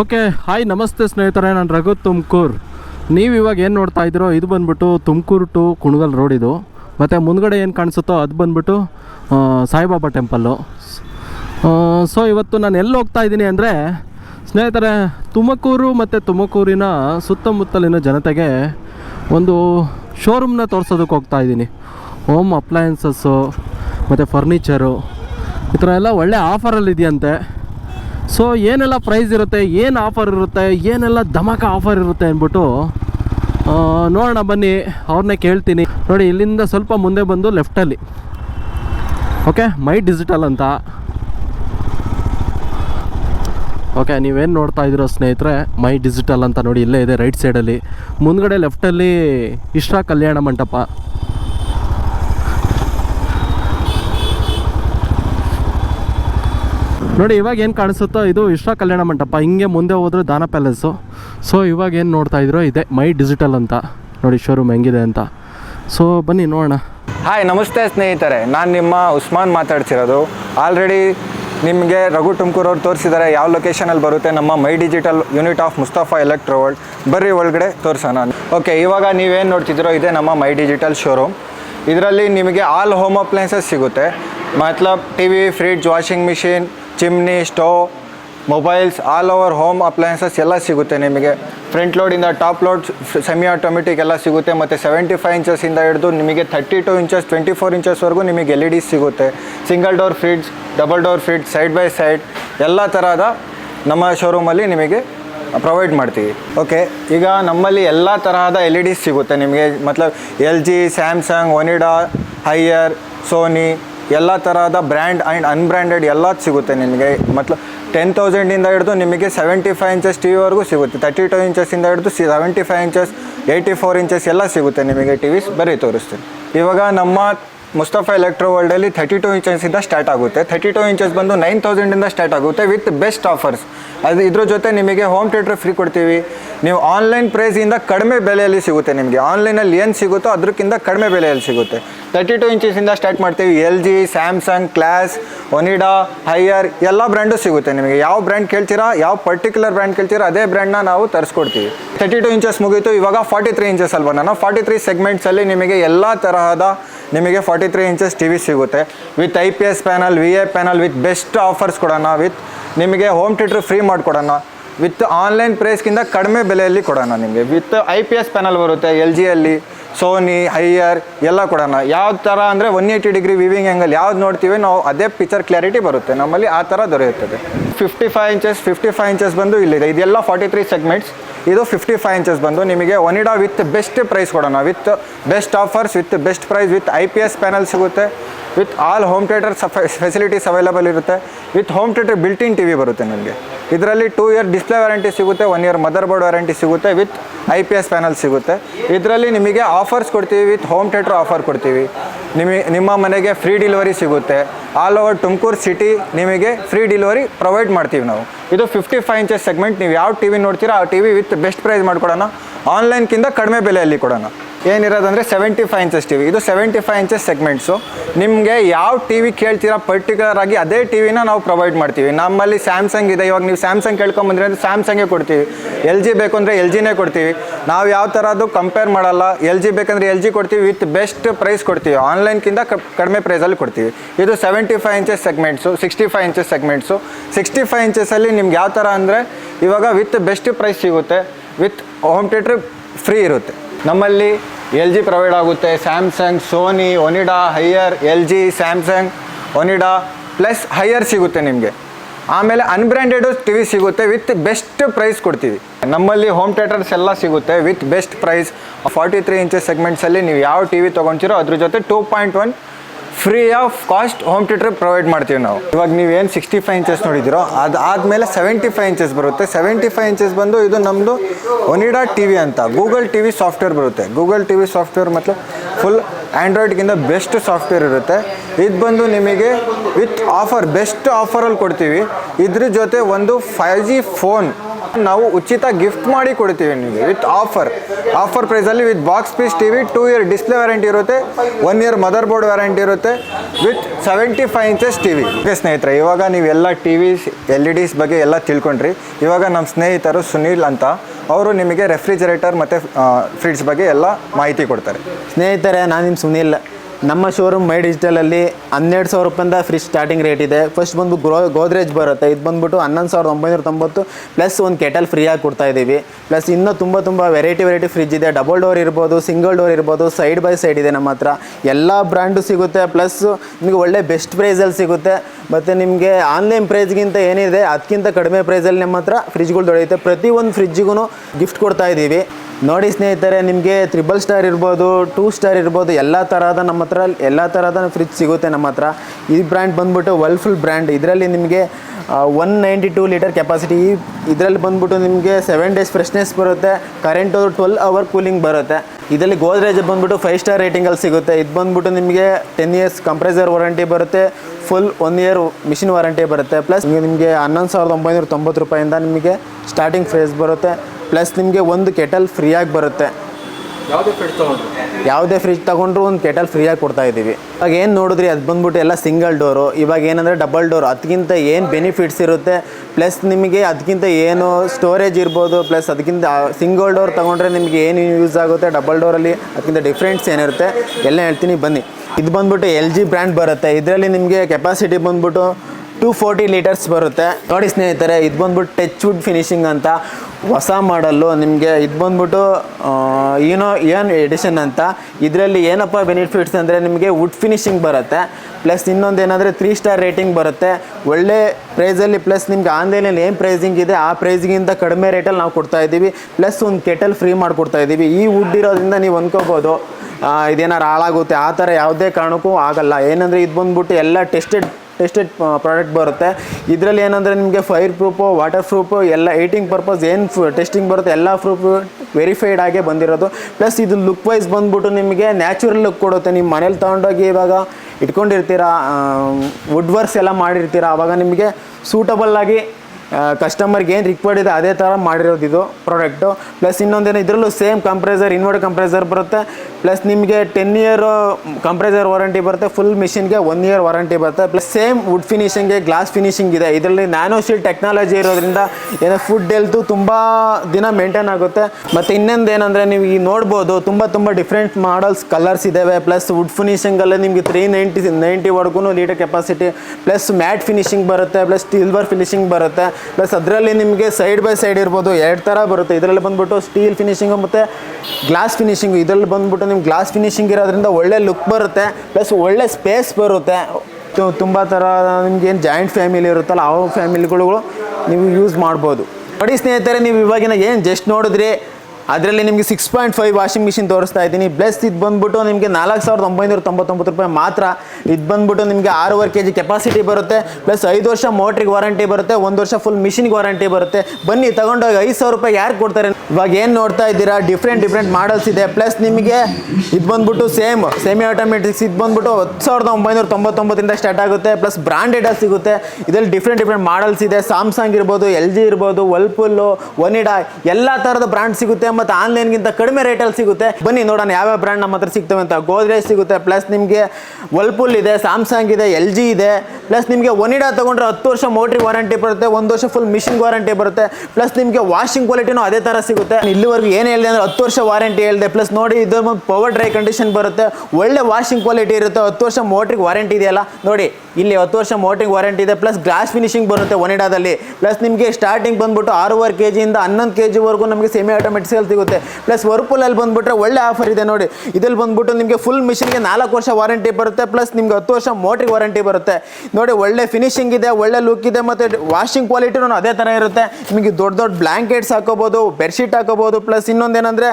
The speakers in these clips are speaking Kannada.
ಓಕೆ, ಹಾಯ್, ನಮಸ್ತೆ ಸ್ನೇಹಿತರೆ, ನಾನು ರಘು ತುಮಕೂರು. ನೀವು ಇವಾಗ ಏನು ನೋಡ್ತಾ ಇದ್ದೀರೋ, ಇದು ಬಂದ್ಬಿಟ್ಟು ತುಮಕೂರು ಟು ಕುಣಗಲ್ ರೋಡ್ ಇದು. ಮತ್ತು ಮುಂದ್ಗಡೆ ಏನು ಕಾಣಿಸುತ್ತೋ ಅದು ಬಂದ್ಬಿಟ್ಟು ಸಾಯಿಬಾಬಾ ಟೆಂಪಲ್ಲು. ಸೊ ಇವತ್ತು ನಾನು ಎಲ್ಲಿ ಹೋಗ್ತಾ ಇದ್ದೀನಿ ಅಂದರೆ, ಸ್ನೇಹಿತರೆ, ತುಮಕೂರು ಮತ್ತು ತುಮಕೂರಿನ ಸುತ್ತಮುತ್ತಲಿನ ಜನತೆಗೆ ಒಂದು ಶೋರೂಮ್ನ ತೋರಿಸೋದಕ್ಕೆ ಹೋಗ್ತಾ ಇದ್ದೀನಿ. ಹೋಮ್ ಅಪ್ಲಯನ್ಸಸ್ಸು ಮತ್ತು ಫರ್ನಿಚರು ಈ ಥರ ಎಲ್ಲ ಒಳ್ಳೆ ಆಫರಲ್ಲಿ ಇದೆಯಂತೆ. ಸೊ ಏನೆಲ್ಲ ಪ್ರೈಸ್ ಇರುತ್ತೆ, ಏನು ಆಫರ್ ಇರುತ್ತೆ, ಏನೆಲ್ಲ ಧಮಕ ಆಫರ್ ಇರುತ್ತೆ ಅಂದ್ಬಿಟ್ಟು ನೋಡೋಣ, ಬನ್ನಿ ಅವ್ರನ್ನೇ ಕೇಳ್ತೀನಿ. ನೋಡಿ, ಇಲ್ಲಿಂದ ಸ್ವಲ್ಪ ಮುಂದೆ ಬಂದು ಲೆಫ್ಟಲ್ಲಿ ಓಕೆ ಮೈ ಡಿಜಿಟಲ್ ಅಂತ. ಓಕೆ ನೀವೇನು ನೋಡ್ತಾ ಇದ್ದೀರೋ ಸ್ನೇಹಿತರೆ ಮೈ ಡಿಜಿಟಲ್ ಅಂತ ನೋಡಿ ಇಲ್ಲೇ ಇದೆ ರೈಟ್ ಸೈಡಲ್ಲಿ ಮುಂದ್ಗಡೆ ಲೆಫ್ಟಲ್ಲಿ ಇಷ್ಟ ಕಲ್ಯಾಣ ಮಂಟಪ. ನೋಡಿ, ಇವಾಗ ಏನು ಕಾಣಿಸುತ್ತೋ ಇದು ವಿಶ್ವ ಕಲ್ಯಾಣ ಮಂಟಪ. ಹಿಂಗೆ ಮುಂದೆ ಹೋದ್ರೆ ದಾನ ಪ್ಯಾಲೇಸು. ಸೊ ಇವಾಗ ಏನು ನೋಡ್ತಾ ಇದ್ರೋ ಇದೆ, ಮೈ ಡಿಜಿಟಲ್ ಅಂತ. ನೋಡಿ ಶೋರೂಮ್ ಹೆಂಗಿದೆ ಅಂತ. ಸೊ ಬನ್ನಿ, ನೋಡೋಣ. ಹಾಯ್ ನಮಸ್ತೆ ಸ್ನೇಹಿತರೆ. ನಾನು ನಿಮ್ಮ ಉಸ್ಮಾನ್ ಮಾತಾಡ್ತಿರೋದು. ಆಲ್ರೆಡಿ ನಿಮಗೆ ರಘು ತುಮಕೂರು ಅವ್ರು ತೋರಿಸಿದ್ದಾರೆ ಯಾವ ಲೊಕೇಶನಲ್ಲಿ ಬರುತ್ತೆ ನಮ್ಮ my digital unit of Mustafa electro world. ಬರ್ರಿ ಒಳಗಡೆ ತೋರಿಸೋಣ. ಓಕೆ ಇವಾಗ ನೀವೇನು ನೋಡ್ತಿದ್ದೀರೋ ಇದೆ ನಮ್ಮ ಮೈ ಡಿಜಿಟಲ್ ಶೋರೂಮ್ ಇದರಲ್ಲಿ ನಿಮಗೆ ಆಲ್ ಹೋಮ್ ಅಪ್ಲೈನ್ಸಸ್ ಸಿಗುತ್ತೆ. ಮತ್ಲಬ್ T V fridge washing machine chimney stove mobiles all over home appliances ಎಲ್ಲ ಸಿಗುತ್ತೆ ನಿಮಗೆ. ಫ್ರಂಟ್ ಲೋಡಿಂದ ಟಾಪ್ ಲೋಡ್ ಸೆಮಿ ಆಟೋಮೆಟಿಕ್ ಎಲ್ಲ ಸಿಗುತ್ತೆ. ಮತ್ತು ಸೆವೆಂಟಿ ಫೈವ್ ಇಂಚಸ್ಸಿಂದ ಹಿಡಿದು ನಿಮಗೆ thirty two inches twenty four ಇಂಚಸ್ವರೆಗೂ ನಿಮಗೆ ಎಲ್ ಇ ಡಿ ಸಿಗುತ್ತೆ. Single door fridge double door fridge side by side ಎಲ್ಲ ಥರದ ನಮ್ಮ ಶೋರೂಮಲ್ಲಿ ನಿಮಗೆ ಪ್ರೊವೈಡ್ ಮಾಡ್ತೀವಿ. ಓಕೆ ಈಗ ನಮ್ಮಲ್ಲಿ ಎಲ್ಲ ತರಹದ ಎಲ್ ಇ ಡಿ ಸಿಗುತ್ತೆ ನಿಮಗೆ. ಮತ್ಲಬ್ L G Samsung Onida Haier Sony ಎಲ್ಲ ತರಹದ ಬ್ರ್ಯಾಂಡ್ ಆ್ಯಂಡ್ ಅನ್ಬ್ರ್ಯಾಂಡೆಡ್ ಎಲ್ಲ ಸಿಗುತ್ತೆ ನಿಮಗೆ. ಮತ್ಲ ಟೆನ್ ತೌಸಂಡಿಂದ ಹಿಡಿದು ನಿಮಗೆ ಸೆವೆಂಟಿ ಫೈವ್ ಇಂಚಸ್ ಟಿ ವಿವರೆಗೂ ಸಿಗುತ್ತೆ. ತರ್ಟಿ ಟು ಇಂಚಸ್ಸಿಂದ ಹಿಡಿದು seventy five inches eighty four inches ಎಲ್ಲ ಸಿಗುತ್ತೆ ನಿಮಗೆ ಟಿ ವಿಸ್ ಬರೀ ತೋರಿಸ್ತೀನಿ. ಇವಾಗ ನಮ್ಮ ಮುಸ್ತಫಾ ಎಲೆಕ್ಟ್ರೋ ವರ್ಲ್ಡಲ್ಲಿ ಥರ್ಟಿ ಟು ಇಂಚಸ್ಸಿಂದ ಸ್ಟಾರ್ಟ್ ಆಗುತ್ತೆ. ಥರ್ಟಿ ಟು ಇಂಚಸ್ ಬಂದು ನೈನ್ ತೌಸಂಡಿಂದ ಸ್ಟಾರ್ಟ್ ಆಗುತ್ತೆ ವಿತ್ ಬೆಸ್ಟ್ ಆಫರ್ಸ್ ಅದು ಇದ್ರ ಜೊತೆ ನಿಮಗೆ ಹೋಮ್ ಥಿಯೇಟ್ರ್ ಫ್ರೀ ಕೊಡ್ತೀವಿ. ನೀವು ಆನ್ಲೈನ್ ಪ್ರೈಸಿಂದ ಕಡಿಮೆ ಬೆಲೆಯಲ್ಲಿ ಸಿಗುತ್ತೆ ನಿಮಗೆ. ಆನ್ಲೈನಲ್ಲಿ ಏನು ಸಿಗುತ್ತೋ ಅದಕ್ಕಿಂತ ಕಡಿಮೆ ಬೆಲೆಯಲ್ಲಿ ಸಿಗುತ್ತೆ. ತರ್ಟಿ ಟು ಇಂಚಸ್ಸಿಂದ ಸ್ಟಾರ್ಟ್ ಮಾಡ್ತೀವಿ. L G Samsung class Onida Haier ಎಲ್ಲ ಬ್ರ್ಯಾಂಡು ಸಿಗುತ್ತೆ ನಿಮಗೆ. ಯಾವ ಬ್ರ್ಯಾಂಡ್ ಕೇಳ್ತೀರಾ, ಯಾವ ಪರ್ಟಿಕ್ಯುಲರ್ ಬ್ರ್ಯಾಂಡ್ ಕೇಳ್ತೀರಾ, ಅದೇ ಬ್ರ್ಯಾಂಡ್ನ ನಾವು ತರಿಸ್ಕೊಡ್ತೀವಿ. ತರ್ಟಿ ಟು ಇಂಚಸ್ ಮುಗೀತು. ಇವಾಗ ಫಾರ್ಟಿ ತ್ರೀ ಇಂಚಸ್ ಅಲ್ವಾ ನಾನು? ಫಾರ್ಟಿ ತ್ರೀ ಸೆಗ್ಮೆಂಟ್ಸಲ್ಲಿ ನಿಮಗೆ ಎಲ್ಲ ತರಹದ ನಿಮಗೆ forty three inches T V ಸಿಗುತ್ತೆ with I P S panel V A panel with best offers ಕೊಡೋಣ. ವಿತ್ ನಿಮಗೆ ಹೋಮ್ ಥಿಯೇಟ್ರ್ ಫ್ರೀ ಮಾಡಿಕೊಡೋಣ. ವಿತ್ ಆನ್ಲೈನ್ ಪ್ರೈಸ್ಗಿಂತ ಕಡಿಮೆ ಬೆಲೆಯಲ್ಲಿ ಕೊಡೋಣ ನಿಮಗೆ. With I P S panel ಬರುತ್ತೆ ಎಲ್ ಜಿಯಲ್ಲಿ ಸೋನಿ ಹೈಯರ್ ಎಲ್ಲ ಕೊಡೋಣ. ಯಾವ ಥರ ಅಂದರೆ one eighty degree viewing angle ಯಾವ್ದು ನೋಡ್ತೀವಿ ನಾವು ಅದೇ ಪಿಕ್ಚರ್ ಕ್ಲಾರಿಟಿ ಬರುತ್ತೆ. ನಮ್ಮಲ್ಲಿ ಆ ಥರ ದೊರೆಯುತ್ತದೆ. Fifty five inches fifty five inches ಬಂದು ಇಲ್ಲಿದೆ. ಇದೆಲ್ಲ ಫಾರ್ಟಿ ತ್ರೀ ಸೆಗ್ಮೆಂಟ್ಸ್ ಇದು ಫಿಫ್ಟಿ ಫೈವ್ ಇಂಚಸ್ ಬಂದು ನಿಮಗೆ ಒನಿಡಾ ವಿತ್ ಬೆಸ್ಟ್ ಪ್ರೈಸ್ ಕೊಡೋಣ. With best offers with best price with I P S panel ಸಿಗುತ್ತೆ. With all home theatre facilities available ಇರುತ್ತೆ. With home theatre built in T V ಬರುತ್ತೆ ನಿಮಗೆ. ಇದರಲ್ಲಿ ಟೂ ಇಯರ್ ಡಿಸ್ಪ್ಲೇ ವ್ಯಾರಂಟಿ ಸಿಗುತ್ತೆ one year mother board warranty ಸಿಗುತ್ತೆ with I P S panel ಸಿಗುತ್ತೆ. ಇದರಲ್ಲಿ ನಿಮಗೆ ಆಫರ್ಸ್ ಕೊಡ್ತೀವಿ ವಿತ್ ಹೋಮ್ ಥಿಯೇಟರ್ ಆಫರ್ ಕೊಡ್ತೀವಿ. ನಿಮಗೆ ನಿಮ್ಮ ಮನೆಗೆ ಫ್ರೀ ಡಿಲಿವರಿ ಸಿಗುತ್ತೆ. ಆಲ್ ಓವರ್ ತುಮಕೂರು ಸಿಟಿ ನಿಮಗೆ ಫ್ರೀ ಡಿಲಿವರಿ ಪ್ರೊವೈಡ್ ಮಾಡ್ತೀವಿ ನಾವು. ಇದು ಫಿಫ್ಟಿ ಫೈವ್ ಇಂಚಸ್ ಸೆಗ್ಮೆಂಟ್ ನೀವು ಯಾವ ಟಿ ವಿ ನೋಡ್ತೀರಾ ಆ T V with best price ಮಾಡಿಕೊಡೋಣ. ಆನ್ಲೈನ್ಗಿಂತ ಕಡಿಮೆ ಬೆಲೆಯಲ್ಲಿ ಕೊಡೋಣ. ಏನಿರೋದಂದರೆ seventy five inches T V ಇದು ಸೆವೆಂಟಿ ಫೈವ್ ಇಂಚಸ್ ಸೆಗ್ಮೆಂಟ್ಸು ನಿಮಗೆ ಯಾವ ಟಿ ವಿ ಕೇಳ್ತೀರಾ ಪರ್ಟಿಕ್ಯುಲರ್ ಆಗಿ ಅದೇ ಟಿ ವಿನ ನಾವು ಪ್ರೊವೈಡ್ ಮಾಡ್ತೀವಿ. ನಮ್ಮಲ್ಲಿ ಸ್ಯಾಮ್ಸಂಗ್ ಇದೆ. ಇವಾಗ ನೀವು ಸ್ಯಾಮ್ಸಂಗ್ ಕೇಳ್ಕೊಂಬಂದ್ರೆ ಅಂದರೆ ಸ್ಯಾಮ್ಸಂಗೇ ಕೊಡ್ತೀವಿ. ಎಲ್ ಜಿ ಬೇಕು ಅಂದರೆ ಎಲ್ ಜಿನೇ ಕೊಡ್ತೀವಿ. ನಾವು ಯಾವ ಥರದ್ದು ಕಂಪೇರ್ ಮಾಡಲ್ಲ. ಎಲ್ ಜಿ ಬೇಕಂದರೆ ಎಲ್ ಜಿ ಕೊಡ್ತೀವಿ. ವಿತ್ ಬೆಸ್ಟ್ ಪ್ರೈಸ್ ಕೊಡ್ತೀವಿ. ಆನ್ಲೈನ್ಕಿಂತ ಕಡಿಮೆ ಪ್ರೈಸಲ್ಲಿ ಕೊಡ್ತೀವಿ. ಇದು seventy five inches segments sixty five inches segments sixty five ಇಂಚಸಲ್ಲಿ ನಿಮ್ಗೆ ಯಾವ ಥರ ಅಂದರೆ ಇವಾಗ ವಿತ್ ಬೆಸ್ಟ್ ಪ್ರೈಸ್ ಸಿಗುತ್ತೆ. ವಿತ್ ಹೋಮ್ ಥಿಯೇಟ್ರ್ ಫ್ರೀ ಇರುತ್ತೆ. ನಮ್ಮಲ್ಲಿ ಎಲ್ ಜಿ ಪ್ರೊವೈಡ್ ಆಗುತ್ತೆ. Samsung Sony Onida Haier L G Samsung Onida plus Haier ಸಿಗುತ್ತೆ ನಿಮಗೆ. ಆಮೇಲೆ ಅನ್ಬ್ರ್ಯಾಂಡೆಡು ಟಿ ವಿ ಸಿಗುತ್ತೆ ವಿತ್ ಬೆಸ್ಟ್ ಪ್ರೈಸ್ ಕೊಡ್ತೀವಿ. ನಮ್ಮಲ್ಲಿ ಹೋಮ್ ಥಿಯೇಟರ್ಸ್ ಎಲ್ಲ ಸಿಗುತ್ತೆ with best price forty three inches ಸೆಗ್ಮೆಂಟ್ಸಲ್ಲಿ ನೀವು ಯಾವ ಟಿ ವಿ ತೊಗೊತೀರೋ ಅದ್ರ ಜೊತೆ two point one free of cost home theatre provide ಮಾಡ್ತೀವಿ ನಾವು. ಇವಾಗ ನೀವೇನು ಸಿಕ್ಸ್ಟಿ ಫೈವ್ ಇಂಚಸ್ ನೋಡಿದಿರೋ ಅದು ಆದಮೇಲೆ ಸೆವೆಂಟಿ ಫೈವ್ ಇಂಚಸ್ ಬರುತ್ತೆ. ಸೆವೆಂಟಿ ಫೈವ್ ಇಂಚಸ್ ಬಂದು ಇದು ನಮ್ಮದು ಒನಿಡಾ ಟಿ ವಿ ಅಂತ. ಗೂಗಲ್ ಟಿ ವಿ ಸಾಫ್ಟ್ವೇರ್ ಬರುತ್ತೆ. ಗೂಗಲ್ ಟಿ ವಿ ಸಾಫ್ಟ್ವೇರ್ ಮತ್ತು ಫುಲ್ ಆ್ಯಂಡ್ರಾಯ್ಡ್ಗಿಂತ ಬೆಸ್ಟ್ ಸಾಫ್ಟ್ವೇರ್ ಇರುತ್ತೆ. ಇದು ಬಂದು ನಿಮಗೆ ವಿತ್ ಆಫರ್ ಬೆಸ್ಟ್ ಆಫರಲ್ಲಿ ಕೊಡ್ತೀವಿ. ಇದ್ರ ಜೊತೆ ಒಂದು ಫೈವ್ ಜಿ ಫೋನ್ ನಾವು ಉಚಿತ ಗಿಫ್ಟ್ ಮಾಡಿ ಕೊಡ್ತೀವಿ ನಿಮಗೆ ವಿತ್ ಆಫರ್ ಆಫರ್ ಪ್ರೈಸಲ್ಲಿ with box piece T V two year display warranty ಇರುತ್ತೆ one year mother board warranty ಇರುತ್ತೆ with seventy five inches T V okay ಸ್ನೇಹಿತರೆ, ಇವಾಗ ನೀವೆಲ್ಲ T V L E Ds ಬಗ್ಗೆ ಎಲ್ಲ ತಿಳ್ಕೊಂಡ್ರಿ. ಇವಾಗ ನಮ್ಮ ಸ್ನೇಹಿತರು ಸುನೀಲ್ ಅಂತ, ಅವರು ನಿಮಗೆ ರೆಫ್ರಿಜರೇಟರ್ ಮತ್ತು ಫ್ರಿಡ್ಜ್ ಬಗ್ಗೆ ಎಲ್ಲ ಮಾಹಿತಿ ಕೊಡ್ತಾರೆ. ಸ್ನೇಹಿತರೆ, ನಾನು ನಿಮ್ಮ ಸುನಿಲ್. ನಮ್ಮ ಶೋರೂಮ್ ಮೈ ಡಿಜಿಟಲಲ್ಲಿ ಹನ್ನೆರಡು ಸಾವಿರ ರೂಪಾಯಿಂದ ಫ್ರೀ ಸ್ಟಾರ್ಟಿಂಗ್ ರೇಟ್ ಇದೆ. ಫಸ್ಟ್ ಬಂದು ಗ್ರೋ ಗೋದ್ರೇಜ್ ಬರುತ್ತೆ. ಇದು ಬಂದ್ಬಿಟ್ಟು ಹನ್ನೊಂದು ಸಾವಿರದ ಒಂಬೈನೂರ ತೊಂಬತ್ತು ಪ್ಲಸ್ ಒಂದು ಕೆಟಲ್ ಫ್ರೀಯಾಗಿ ಕೊಡ್ತಾ ಇದ್ದೀವಿ ಪ್ಲಸ್ ಇನ್ನೂ ತುಂಬ ತುಂಬ ವೆರೈಟಿ ವೆರೈಟಿ ಫ್ರಿಜ್ ಇದೆ. ಡಬಲ್ ಡೋರ್ ಇರ್ಬೋದು ಸಿಂಗಲ್ ಡೋರ್ ಇರ್ಬೋದು ಸೈಡ್ ಬೈ ಸೈಡ್ ಇದೆ ನಮ್ಮ ಹತ್ರ. ಎಲ್ಲ ಬ್ರ್ಯಾಂಡು ಸಿಗುತ್ತೆ. ಪ್ಲಸ್ ನಿಮಗೆ ಒಳ್ಳೆ ಬೆಸ್ಟ್ ಪ್ರೈಸಲ್ಲಿ ಸಿಗುತ್ತೆ. ಮತ್ತು ನಿಮಗೆ ಆನ್ಲೈನ್ ಪ್ರೈಸ್ಗಿಂತ ಏನಿದೆ ಅದಕ್ಕಿಂತ ಕಡಿಮೆ ಪ್ರೈಸಲ್ಲಿ ನಮ್ಮ ಹತ್ರ ಫ್ರಿಜ್ಗಳು ದೊರೆಯುತ್ತೆ. ಪ್ರತಿ ಒಂದು ಫ್ರಿಜ್ಜಿಗೂ ಗಿಫ್ಟ್ ಕೊಡ್ತಾ ಇದ್ದೀವಿ ನೋಡಿ ಸ್ನೇಹಿತರೆ, ನಿಮಗೆ ತ್ರಿಬಲ್ ಸ್ಟಾರ್ ಇರ್ಬೋದು ಟೂ ಸ್ಟಾರ್ ಇರ್ಬೋದು, ಎಲ್ಲ ಥರದ ನಮ್ಮ ಹತ್ರ, ಎಲ್ಲ ಥರದ ಫ್ರಿಜ್ ಸಿಗುತ್ತೆ ನಮ್ಮ ಹತ್ರ. ಈ ಬ್ರ್ಯಾಂಡ್ ಬಂದ್ಬಿಟ್ಟು ವಲ್ಫುಲ್ ಬ್ರ್ಯಾಂಡ್ ಇದರಲ್ಲಿ ನಿಮಗೆ one ninety two litre capacity ಇದರಲ್ಲಿ ಬಂದ್ಬಿಟ್ಟು ನಿಮಗೆ ಸೆವೆನ್ ಡೇಸ್ ಫ್ರೆಶ್ನೆಸ್ ಬರುತ್ತೆ. ಕರೆಂಟು ಟ್ವೆಲ್ ಅವರ್ ಕೂಲಿಂಗ್ ಬರುತ್ತೆ. ಇದರಲ್ಲಿ ಗೋದ್ರೇಜ್ ಬಂದ್ಬಿಟ್ಟು ಫೈವ್ ಸ್ಟಾರ್ ರೇಟಿಂಗಲ್ಲಿ ಸಿಗುತ್ತೆ. ಇದು ಬಂದ್ಬಿಟ್ಟು ನಿಮಗೆ ಟೆನ್ ಇಯರ್ಸ್ ಕಂಪ್ರೆಸರ್ ವಾರಂಟಿ ಬರುತ್ತೆ. Full one year machine warranty ಬರುತ್ತೆ. ಪ್ಲಸ್ ನಿಮಗೆ ಹನ್ನೊಂದು ಸಾವಿರದ ಒಂಬೈನೂರ ತೊಂಬತ್ತು ರೂಪಾಯಿಂದ ನಿಮಗೆ ಸ್ಟಾರ್ಟಿಂಗ್ ಫ್ರೇಸ್ ಬರುತ್ತೆ. ಪ್ಲಸ್ ನಿಮಗೆ ಒಂದು ಕೆಟಲ್ ಫ್ರೀಯಾಗಿ ಬರುತ್ತೆ. ಯಾವುದೇ ಫ್ರಿಡ್ಜ್ ತೊಗೊಂಡ್ರು. ಯಾವುದೇ ಫ್ರಿಜ್ ತೊಗೊಂಡ್ರು ಒಂದು ಕೆಟಲ್ ಫ್ರೀಯಾಗಿ ಕೊಡ್ತಾ ಇದ್ದೀವಿ. ಇವಾಗ ಏನು ನೋಡಿದ್ರಿ ಅದು ಬಂದ್ಬಿಟ್ಟು ಎಲ್ಲ ಸಿಂಗಲ್ ಡೋರು ಇವಾಗ ಏನಂದರೆ ಡಬಲ್ ಡೋರ್ ಅದಕ್ಕಿಂತ ಏನು ಬೆನಿಫಿಟ್ಸ್ ಇರುತ್ತೆ? ಪ್ಲಸ್ ನಿಮಗೆ ಅದಕ್ಕಿಂತ ಏನು ಸ್ಟೋರೇಜ್ ಇರ್ಬೋದು. ಪ್ಲಸ್ ಅದಕ್ಕಿಂತ ಸಿಂಗಲ್ ಡೋರ್ ತೊಗೊಂಡ್ರೆ ನಿಮಗೆ ಏನು ಯೂಸ್ ಆಗುತ್ತೆ? ಡಬಲ್ ಡೋರಲ್ಲಿ ಅದಕ್ಕಿಂತ ಡಿಫ್ರೆನ್ಸ್ ಏನಿರುತ್ತೆ? ಎಲ್ಲ ಹೇಳ್ತೀನಿ ಬನ್ನಿ. ಇದು ಬಂದ್ಬಿಟ್ಟು ಎಲ್ ಜಿ ಬ್ರ್ಯಾಂಡ್ ಬರುತ್ತೆ. ಇದರಲ್ಲಿ ನಿಮಗೆ ಕೆಪಾಸಿಟಿ ಬಂದ್ಬಿಟ್ಟು ಟೂ ಫೋರ್ಟಿ ಲೀಟರ್ಸ್ ಬರುತ್ತೆ. ನೋಡಿ ಸ್ನೇಹಿತರೆ, ಇದು ಬಂದ್ಬಿಟ್ಟು ಟಚ್ ವುಡ್ ಫಿನಿಶಿಂಗ್ ಅಂತ ಹೊಸ ಮಾಡಲ್ಲು. ನಿಮಗೆ ಇದು ಬಂದ್ಬಿಟ್ಟು ಏನೋ, ಏನು ಎಡಿಷನ್ ಅಂತ. ಇದರಲ್ಲಿ ಏನಪ್ಪ ಬೆನಿಫಿಟ್ಸ್ ಅಂದರೆ ನಿಮಗೆ ವುಡ್ ಫಿನಿಶಿಂಗ್ ಬರುತ್ತೆ. ಪ್ಲಸ್ ಇನ್ನೊಂದು ಏನಂದರೆ ತ್ರೀ ಸ್ಟಾರ್ ರೇಟಿಂಗ್ ಬರುತ್ತೆ. ಒಳ್ಳೆ ಪ್ರೈಸಲ್ಲಿ ಪ್ಲಸ್ ನಿಮ್ಗೆ ಆನ್ಲೈನಲ್ಲಿ ಏನು ಪ್ರೈಸಿಂಗ್ ಇದೆ, ಆ ಪ್ರೈಸಿಗಿಂತ ಕಡಿಮೆ ರೇಟಲ್ಲಿ ನಾವು ಕೊಡ್ತಾ ಇದ್ದೀವಿ. ಪ್ಲಸ್ ಒಂದು ಕೆಟಲ್ ಫ್ರೀ ಮಾಡಿಕೊಡ್ತಾ ಇದ್ದೀವಿ. ಈ ವುಡ್ ಇರೋದ್ರಿಂದ ನೀವು ಅಂದ್ಕೋಬೋದು ಇದೇನಾರು ಹಾಳಾಗುತ್ತೆ. ಆ ಥರ ಯಾವುದೇ ಕಾರಣಕ್ಕೂ ಆಗಲ್ಲ. ಏನಂದರೆ ಇದು ಬಂದ್ಬಿಟ್ಟು ಎಲ್ಲ ಟೆಸ್ಟೆಡ್ ಟೆಸ್ಟೆಡ್ ಪ್ರಾಡಕ್ಟ್ ಬರುತ್ತೆ. ಇದರಲ್ಲಿ ಏನಂದರೆ ನಿಮಗೆ ಫೈರ್ ಪ್ರೂಫು ವಾಟರ್ ಪ್ರೂಫು ಎಲ್ಲ ಏಟಿಂಗ್ ಪರ್ಪಸ್ ಏನು ಟೆಸ್ಟಿಂಗ್ ಬರುತ್ತೆ, ಎಲ್ಲ ಪ್ರೂಫ್ ವೆರಿಫೈಡ್ ಆಗೇ ಬಂದಿರೋದು. ಪ್ಲಸ್ ಇದು ಲುಕ್ ವೈಸ್ ಬಂದ್ಬಿಟ್ಟು ನಿಮಗೆ ನ್ಯಾಚುರಲ್ ಲುಕ್ ಕೊಡುತ್ತೆ. ನಿಮ್ಮ ಮನೇಲಿ ತೊಗೊಂಡೋಗಿ ಇವಾಗ ಇಟ್ಕೊಂಡಿರ್ತೀರಾ ವುಡ್ ವರ್ಕ್ಸ್ ಎಲ್ಲ ಮಾಡಿರ್ತೀರಾ ಆವಾಗ ನಿಮಗೆ ಸೂಟಬಲ್ ಆಗಿ ಕಸ್ಟಮರ್ಗೆ ಏನು ರಿಕ್ವೈರ್ಡ್ ಇದೆ ಅದೇ ಥರ ಮಾಡಿರೋದು ಇದು ಪ್ರಾಡಕ್ಟು ಪ್ಲಸ್ ಇನ್ನೊಂದೇನು, ಇದರಲ್ಲೂ ಸೇಮ್ ಕಂಪ್ರೆಸರ್ ಇನ್ವರ್ಟ್ ಕಂಪ್ರೆಸರ್ ಬರುತ್ತೆ. ಪ್ಲಸ್ ನಿಮಗೆ ಟೆನ್ ಇಯರ್ ಕಂಪ್ರೆಸರ್ ವಾರಂಟಿ ಬರುತ್ತೆ. ಫುಲ್ ಮಿಷಿನ್ಗೆ ಒನ್ ಇಯರ್ ವಾರಂಟಿ ಬರುತ್ತೆ. ಪ್ಲಸ್ ಸೇಮ್ ವುಡ್ ಫಿನಿಷಿಂಗ್ಗೆ ಗ್ಲಾಸ್ ಫಿನಿಷಿಂಗ್ ಇದೆ. ಇದರಲ್ಲಿ ನ್ಯಾನೋ ಶೀಲ್ ಟೆಕ್ನಾಲಜಿ ಇರೋದ್ರಿಂದ ಏನೋ ಫುಡ್ ಹೆಲ್ತು ತುಂಬ ದಿನ ಮೇಂಟೈನ್ ಆಗುತ್ತೆ. ಮತ್ತು ಇನ್ನೊಂದು ಏನಂದರೆ ನೀವು ಈಗ ನೋಡ್ಬೋದು, ತುಂಬ ತುಂಬ ಡಿಫ್ರೆಂಟ್ ಮಾಡಲ್ಸ್ ಕಲರ್ಸ್ ಇದ್ದಾವೆ ಪ್ಲಸ್ ವುಡ್ ಫಿನಿಷಿಂಗಲ್ಲೇ ನಿಮಗೆ three ninety ನೈಂಟಿವರೆಗೂ litre capacity plus matte finishing ಬರುತ್ತೆ. ಪ್ಲಸ್ ಸಿಲ್ವರ್ ಫಿನಿಶಿಂಗ್ ಬರುತ್ತೆ. ಪ್ಲಸ್ ಅದರಲ್ಲಿ ನಿಮಗೆ ಸೈಡ್ ಬೈ ಸೈಡ್ ಇರ್ಬೋದು, ಎರಡು ಥರ ಬರುತ್ತೆ. ಇದರಲ್ಲಿ ಬಂದ್ಬಿಟ್ಟು ಸ್ಟೀಲ್ ಫಿನಿಶಿಂಗು ಮತ್ತು ಗ್ಲಾಸ್ ಫಿನಿಶಿಂಗು ಇದರಲ್ಲಿ ಬಂದ್ಬಿಟ್ಟು ನಿಮ್ಗೆ ಗ್ಲಾಸ್ ಫಿನಿಶಿಂಗ್ ಇರೋದ್ರಿಂದ ಒಳ್ಳೆ ಲುಕ್ ಬರುತ್ತೆ. ಪ್ಲಸ್ ಒಳ್ಳೆ ಸ್ಪೇಸ್ ಬರುತ್ತೆ. ತುಂಬ ಥರ ನಿಮ್ಗೆ ಏನು ಜಾಯಿಂಟ್ ಫ್ಯಾಮಿಲಿ ಇರುತ್ತಲ್ಲ, ಆ ಫ್ಯಾಮಿಲಿಗಳು ನೀವು ಯೂಸ್ ಮಾಡ್ಬೋದು. ನೋಡಿ ಸ್ನೇಹಿತರೆ, ನೀವು ಇವಾಗಿನ ಏನು ಜಸ್ಟ್ ನೋಡಿದ್ರಿ? ಅದರಲ್ಲಿ ನಿಮಗೆ six point five washing machine ತೋರಿಸ್ತಾ ಇದ್ದೀನಿ. ಪ್ಲಸ್ ಇದು ಬಂದ್ಬಿಟ್ಟು ನಿಮಗೆ ನಾಲ್ಕು ಸಾವಿರದ ಒಂಬೈನೂರ ತೊಂಬತ್ತೊಂಬತ್ತು ರೂಪಾಯಿ ಮಾತ್ರ. ಇದು ಬಂದ್ಬಿಟ್ಟು ನಿಮಗೆ ಆರೂವರೆ ಕೆ ಜಿ ಕೆಪಾಸಿಟಿ ಬರುತ್ತೆ. ಪ್ಲಸ್ ಐದು ವರ್ಷ ಮೋಟ್ರಿಗೆ ವಾರಂಟಿ ಬರುತ್ತೆ. ಒಂದು ವರ್ಷ ಫುಲ್ ಮಿಷಿನ್ಗೆ ವಾರಂಟಿ ಬರುತ್ತೆ. ಬನ್ನಿ, ತಗೊಂಡೋಗಿ ಐದು ಸಾವಿರ ರೂಪಾಯಿ ಯಾರು ಕೊಡ್ತಾರೆ? ಇವಾಗ ಏನು ನೋಡ್ತಾ ಇದ್ದೀರಾ? ಡಿಫ್ರೆಂಟ್ ಡಿಫ್ರೆಂಟ್ ಮಾಡಲ್ಸ್ ಇದೆ. ಪ್ಲಸ್ ನಿಮಗೆ ಇದು ಬಂದ್ಬಿಟ್ಟು ಸೇಮ್ ಸೆಮಿ ಆಟೋಮೆಟಿಕ್ಸ್ ಇದು ಬಂದ್ಬಿಟ್ಟು ಹತ್ತು ಸಾವಿರದ ಒಂಬೈನೂರ ತೊಂಬತ್ತೊಂಬತ್ತರಿಂದ ಸ್ಟಾರ್ಟ್ ಆಗುತ್ತೆ. ಪ್ಲಸ್ ಬ್ರಾಂಡೆಡ್ ಸಿಗುತ್ತೆ. ಇದರಲ್ಲಿ ಡಿಫ್ರೆಂಟ್ ಡಿಫ್ರೆಂಟ್ ಮಾಡಲ್ಸ್ ಇದೆ. ಸ್ಯಾಮ್ಸಂಗ್ ಇರ್ಬೋದು ಎಲ್ ಜಿ ಇರ್ಬೋದು ವರ್ಲ್ಪುಲ್ಲು ಒನಿಡಾ ಎಲ್ಲ ಥರದ ಬ್ರ್ಯಾಂಡ್ ಸಿಗುತ್ತೆ. ಮತ್ತು ಆನ್ಲೈನ್ಗಿಂತ ಕಡಿಮೆ ರೇಟಲ್ಲಿ ಸಿಗುತ್ತೆ. ಬನ್ನಿ ನೋಡೋಣ ಯಾವ್ಯಾವ ಬ್ರ್ಯಾಂಡ್ ನಮ್ಮ ಹತ್ರ ಸಿಗ್ತವೆ ಅಂತ. ಗೋದ್ರೇಜ್ ಸಿಗುತ್ತೆ ಪ್ಲಸ್ ನಿಮಗೆ ವಲ್ಪುಲ್ ಇದೆ ಸ್ಯಾಮ್ಸಂಗ್ ಇದೆ ಎಲ್ ಜಿ ಇದೆ ಪ್ಲಸ್ ನಿಮಗೆ ಒನಿಡಾ ತೊಗೊಂಡ್ರೆ ಹತ್ತು ವರ್ಷ ಮೋಟ್ರಿ ವಾರಂಟಿ ಬರುತ್ತೆ, ಒಂದು ವರ್ಷ ಫುಲ್ ಮಿಷಿನ್ ವಾರಂಟಿ ಬರುತ್ತೆ ಪ್ಲಸ್ ನಿಮಗೆ ವಾಷಿಂಗ್ ಕ್ವಾಲಿಟಿನೂ ಅದೇ ಥರ ಸಿಗುತ್ತೆ. ಇಲ್ಲಿವರೆಗೂ ಏನು ಹೇಳಿದೆ ಅಂದರೆ ಹತ್ತು ವರ್ಷ ವಾರಂಟಿ ಹೇಳಿದೆ ಪ್ಲಸ್ ನೋಡಿ ಇದು ಪವರ್ ಡ್ರೈ ಕಂಡೀಷನ್ ಬರುತ್ತೆ, ಒಳ್ಳೆ ವಾಷಿಂಗ್ ಕ್ವಾಲಿಟಿ ಇರುತ್ತೆ, ಹತ್ತು ವರ್ಷ ಮೋಟ್ರಿಗೆ ವಾರಂಟಿ ಇದೆಯಲ್ಲ, ನೋಡಿ, ಇಲ್ಲಿ ಹತ್ತು ವರ್ಷ ಮೋಟ್ರಿಗೆ ವಾರಂಟಿ ಇದೆ ಪ್ಲಸ್ ಗ್ಲಾಸ್ ಫಿನಿಶಿಂಗ್ ಬರುತ್ತೆ ಒನಿಡಾದಲ್ಲಿ ಪ್ಲಸ್ ನಿಮಗೆ ಸ್ಟಾರ್ಟಿಂಗ್ ಬಂದ್ಬಿಟ್ಟು ಆರೂವರೆ ಕೆ ಜಿಯಿಂದ ಹನ್ನೊಂದು ಕೆ ಜಿವರೆಗೂ ನಮಗೆ ಸೆಮಿ ಆಟೋಮೆಟಿಕ್ಸಲ್ಲಿ ಸಿಗುತ್ತೆ. ಪ್ಲಸ್ ವರ್ಪೂಲಲ್ಲಿ ಬಂದ್ಬಿಟ್ರೆ ಒಳ್ಳೆ ಆಫರ್ ಇದೆ ನೋಡಿ. ಇದ್ರಲ್ಲಿ ಬಂದ್ಬಿಟ್ಟು ನಿಮಗೆ ಫುಲ್ ಮಿಷಿನ್ಗೆ ನಾಲ್ಕು ವರ್ಷ ವಾರಂಟಿ ಬರುತ್ತೆ ಪ್ಲಸ್ ನಿಮ್ಗೆ ಹತ್ತು ವರ್ಷ ಮೋಟ್ರಿಗೆ ವಾರಂಟಿ ಬರುತ್ತೆ. ನೋಡಿ, ಒಳ್ಳೆ ಫಿನಿಶಿಂಗ್ ಇದೆ, ಒಳ್ಳೆ ಲುಕ್ ಇದೆ, ಮತ್ತು ವಾಷಿಂಗ್ ಕ್ವಾಲಿಟಿನೂ ಅದೇ ಥರ ಇರುತ್ತೆ. ನಿಮಗೆ ದೊಡ್ಡ ದೊಡ್ಡ ಬ್ಲ್ಯಾಂಕೆಟ್ಸ್ ಹಾಕೋಬೋದು ಬೆಡ್ಶೀಟ್ ಹಾಕೋಬೋದು ಪ್ಲಸ್ ಇನ್ನೊಂದೇನಂದ್ರೆ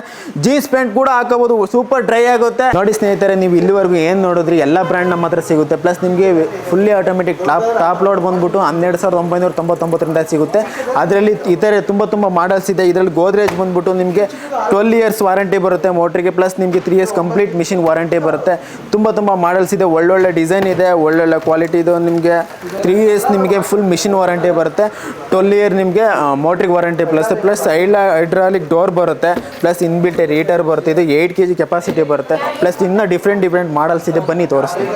ಜೀನ್ಸ್ ಪ್ಯಾಂಟ್ ಕೂಡ ಹಾಕೋಬೋದು ಸೂಪರ್ ಡ್ರೈ ಆಗುತ್ತೆ. ನೋಡಿ ಸ್ನೇಹಿತರೆ, ನೀವು ಇಲ್ಲಿವರೆಗೂ ಏನು ನೋಡಿದ್ರಿ? ಎಲ್ಲ ಬ್ರ್ಯಾಂಡ್ ನಮ್ಮ ಹತ್ರ ಸಿಗುತ್ತೆ. ಪ್ಲಸ್ ನಿಮಗೆ fully automatic top top load ಬಂದ್ಬಿಟ್ಟು ಹನ್ನೆರಡು ಸಾವಿರದ ಒಂಬೈನೂರ ತೊಂಬತ್ತೊಂಬತ್ತರಿಂದ ಸಿಗುತ್ತೆ. ಅದರಲ್ಲಿ ಇತರೆ ತುಂಬ ತುಂಬ ಮಾಡಲ್ಸ್ ಇದೆ. ಇದರಲ್ಲಿ ಗೋದ್ರೇಜ್ ಬಂದ್ಬಿಟ್ಟು ನಿಮಗೆ ನಿಮಗೆ ಟ್ವೆಲ್ ಇಯರ್ಸ್ ವಾರಂಟಿ ಬರುತ್ತೆ ಮೋಟ್ರಿಗೆ ಪ್ಲಸ್ ನಿಮಗೆ three years complete machine warranty ಬರುತ್ತೆ. ತುಂಬ ತುಂಬ ಮಾಡಲ್ಸ್ ಇದೆ, ಒಳ್ಳೊಳ್ಳೆ ಡಿಸೈನ್ ಇದೆ, ಒಳ್ಳೊಳ್ಳೆ ಕ್ವಾಲಿಟಿ ಇದು, ನಿಮಗೆ ತ್ರೀ ಇಯರ್ಸ್ ನಿಮಗೆ ಫುಲ್ ಮಿಷಿನ್ ವಾರಂಟಿ ಬರುತ್ತೆ. ಟ್ವೆಲ್ ಇಯರ್ ನಿಮಗೆ ಮೋಟ್ರಿಗೆ ವಾರಂಟಿ ಪ್ಲಸ್ ಪ್ಲಸ್ ಐಲ ಹೈಡ್ರಾಲಿಕ್ ಡೋರ್ ಬರುತ್ತೆ ಪ್ಲಸ್ ಇನ್ಬಿಲ್ಟ್ ಹೀಟರ್ ಬರುತ್ತೆ, ಇದು ಏಯ್ಟ್ ಕೆ ಜಿ ಕೆಪಾಸಿಟಿ ಬರುತ್ತೆ ಪ್ಲಸ್ ಇನ್ನೂ ಡಿಫ್ರೆಂಟ್ ಡಿಫ್ರೆಂಟ್ ಮಾಡಲ್ಸ್ ಇದೆ, ಬನ್ನಿ ತೋರಿಸ್ತೀನಿ.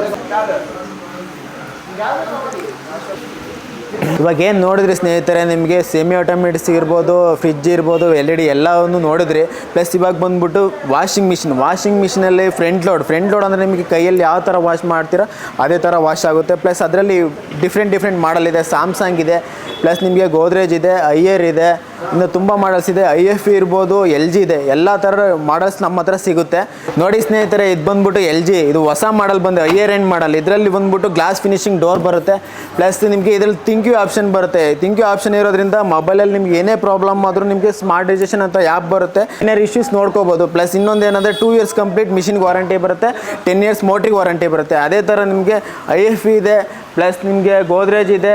ಇವಾಗ ಏನು ನೋಡಿದ್ರಿ ಸ್ನೇಹಿತರೆ, ನಿಮಗೆ ಸೆಮಿ ಆಟೋಮೆಟಿಕ್ಸ್ ಇರ್ಬೋದು ಫ್ರಿಜ್ ಇರ್ಬೋದು ಎಲ್ ಇ ಡಿ ಎಲ್ಲವನ್ನು ನೋಡಿದ್ರಿ. ಪ್ಲಸ್ ಇವಾಗ ಬಂದ್ಬಿಟ್ಟು ವಾಷಿಂಗ್ ಮಿಷಿನ್ ವಾಷಿಂಗ್ ಮಿಷಿನಲ್ಲಿ ಫ್ರಂಟ್ ಲೋಡ್ ಫ್ರಂಟ್ ಲೋಡ್ ಅಂದರೆ ನಿಮಗೆ ಕೈಯಲ್ಲಿ ಯಾವ ಥರ ವಾಶ್ ಮಾಡ್ತೀರಾ, ಅದೇ ಥರ ವಾಶ್ ಆಗುತ್ತೆ. ಪ್ಲಸ್ ಅದರಲ್ಲಿ ಡಿಫ್ರೆಂಟ್ ಡಿಫ್ರೆಂಟ್ ಮಾಡಲ್ ಇದೆ ಸ್ಯಾಮ್ಸಂಗ್ ಇದೆ. ಪ್ಲಸ್ ನಿಮಗೆ ಗೋದ್ರೇಜ್ ಇದೆ ಐಯರ್ ಇದೆ, ಇನ್ನು ತುಂಬ ಮಾಡಲ್ಸ್ ಇದೆ. ಐ ಎಫ್ ಇರ್ಬೋದು ಎಲ್ ಜಿ ಇದೆ. ಎಲ್ಲ ಥರ ಮಾಡಲ್ಸ್ ನಮ್ಮ ಹತ್ರ ಸಿಗುತ್ತೆ. ನೋಡಿ ಸ್ನೇಹಿತರೆ, ಇದು ಬಂದ್ಬಿಟ್ಟು ಎಲ್ ಜಿ ಇದು ಹೊಸ ಮಾಡಲ್ ಬಂದು ಐಯರ್ ಎಂಡ್ ಮಾಡಲ್ ಇದರಲ್ಲಿ ಬಂದ್ಬಿಟ್ಟು ಗ್ಲಾಸ್ ಫಿನಿಶಿಂಗ್ ಡೋರ್ ಬರುತ್ತೆ. ಪ್ಲಸ್ ನಿಮಗೆ ಇದರಲ್ಲಿ ಥಿಂಕ್ ಯು ಆಪ್ಷನ್ ಬರುತ್ತೆ. ಥಿಂಕ್ ಯು ಆಪ್ಷನ್ ಇರೋದ್ರಿಂದ ಮೊಬೈಲಲ್ಲಿ ನಿಮ್ಗೆ ಏನೇ ಪ್ರಾಬ್ಲಮ್ ಆದರೂ ನಿಮಗೆ ಸ್ಮಾರ್ಟ್ ಡಿಸಿಷನ್ ಅಂತ ಆ್ಯಪ್ ಬರುತ್ತೆ. ಏನೇ ಇಶ್ಯೂಸ್ ನೋಡ್ಕೋಬೋದು. ಪ್ಲಸ್ ಇನ್ನೊಂದು ಏನಂದರೆ two years complete machine warranty ಬರುತ್ತೆ. ಟೆನ್ ಇಯರ್ಸ್ ಮೋಟ್ರಿಗೆ ವಾರಂಟಿ ಬರುತ್ತೆ. ಅದೇ ಥರ ನಿಮಗೆ ಐ ಎಫ್ ಇದೆ. ಪ್ಲಸ್ ನಿಮಗೆ ಗೋದ್ರೇಜ್ ಇದೆ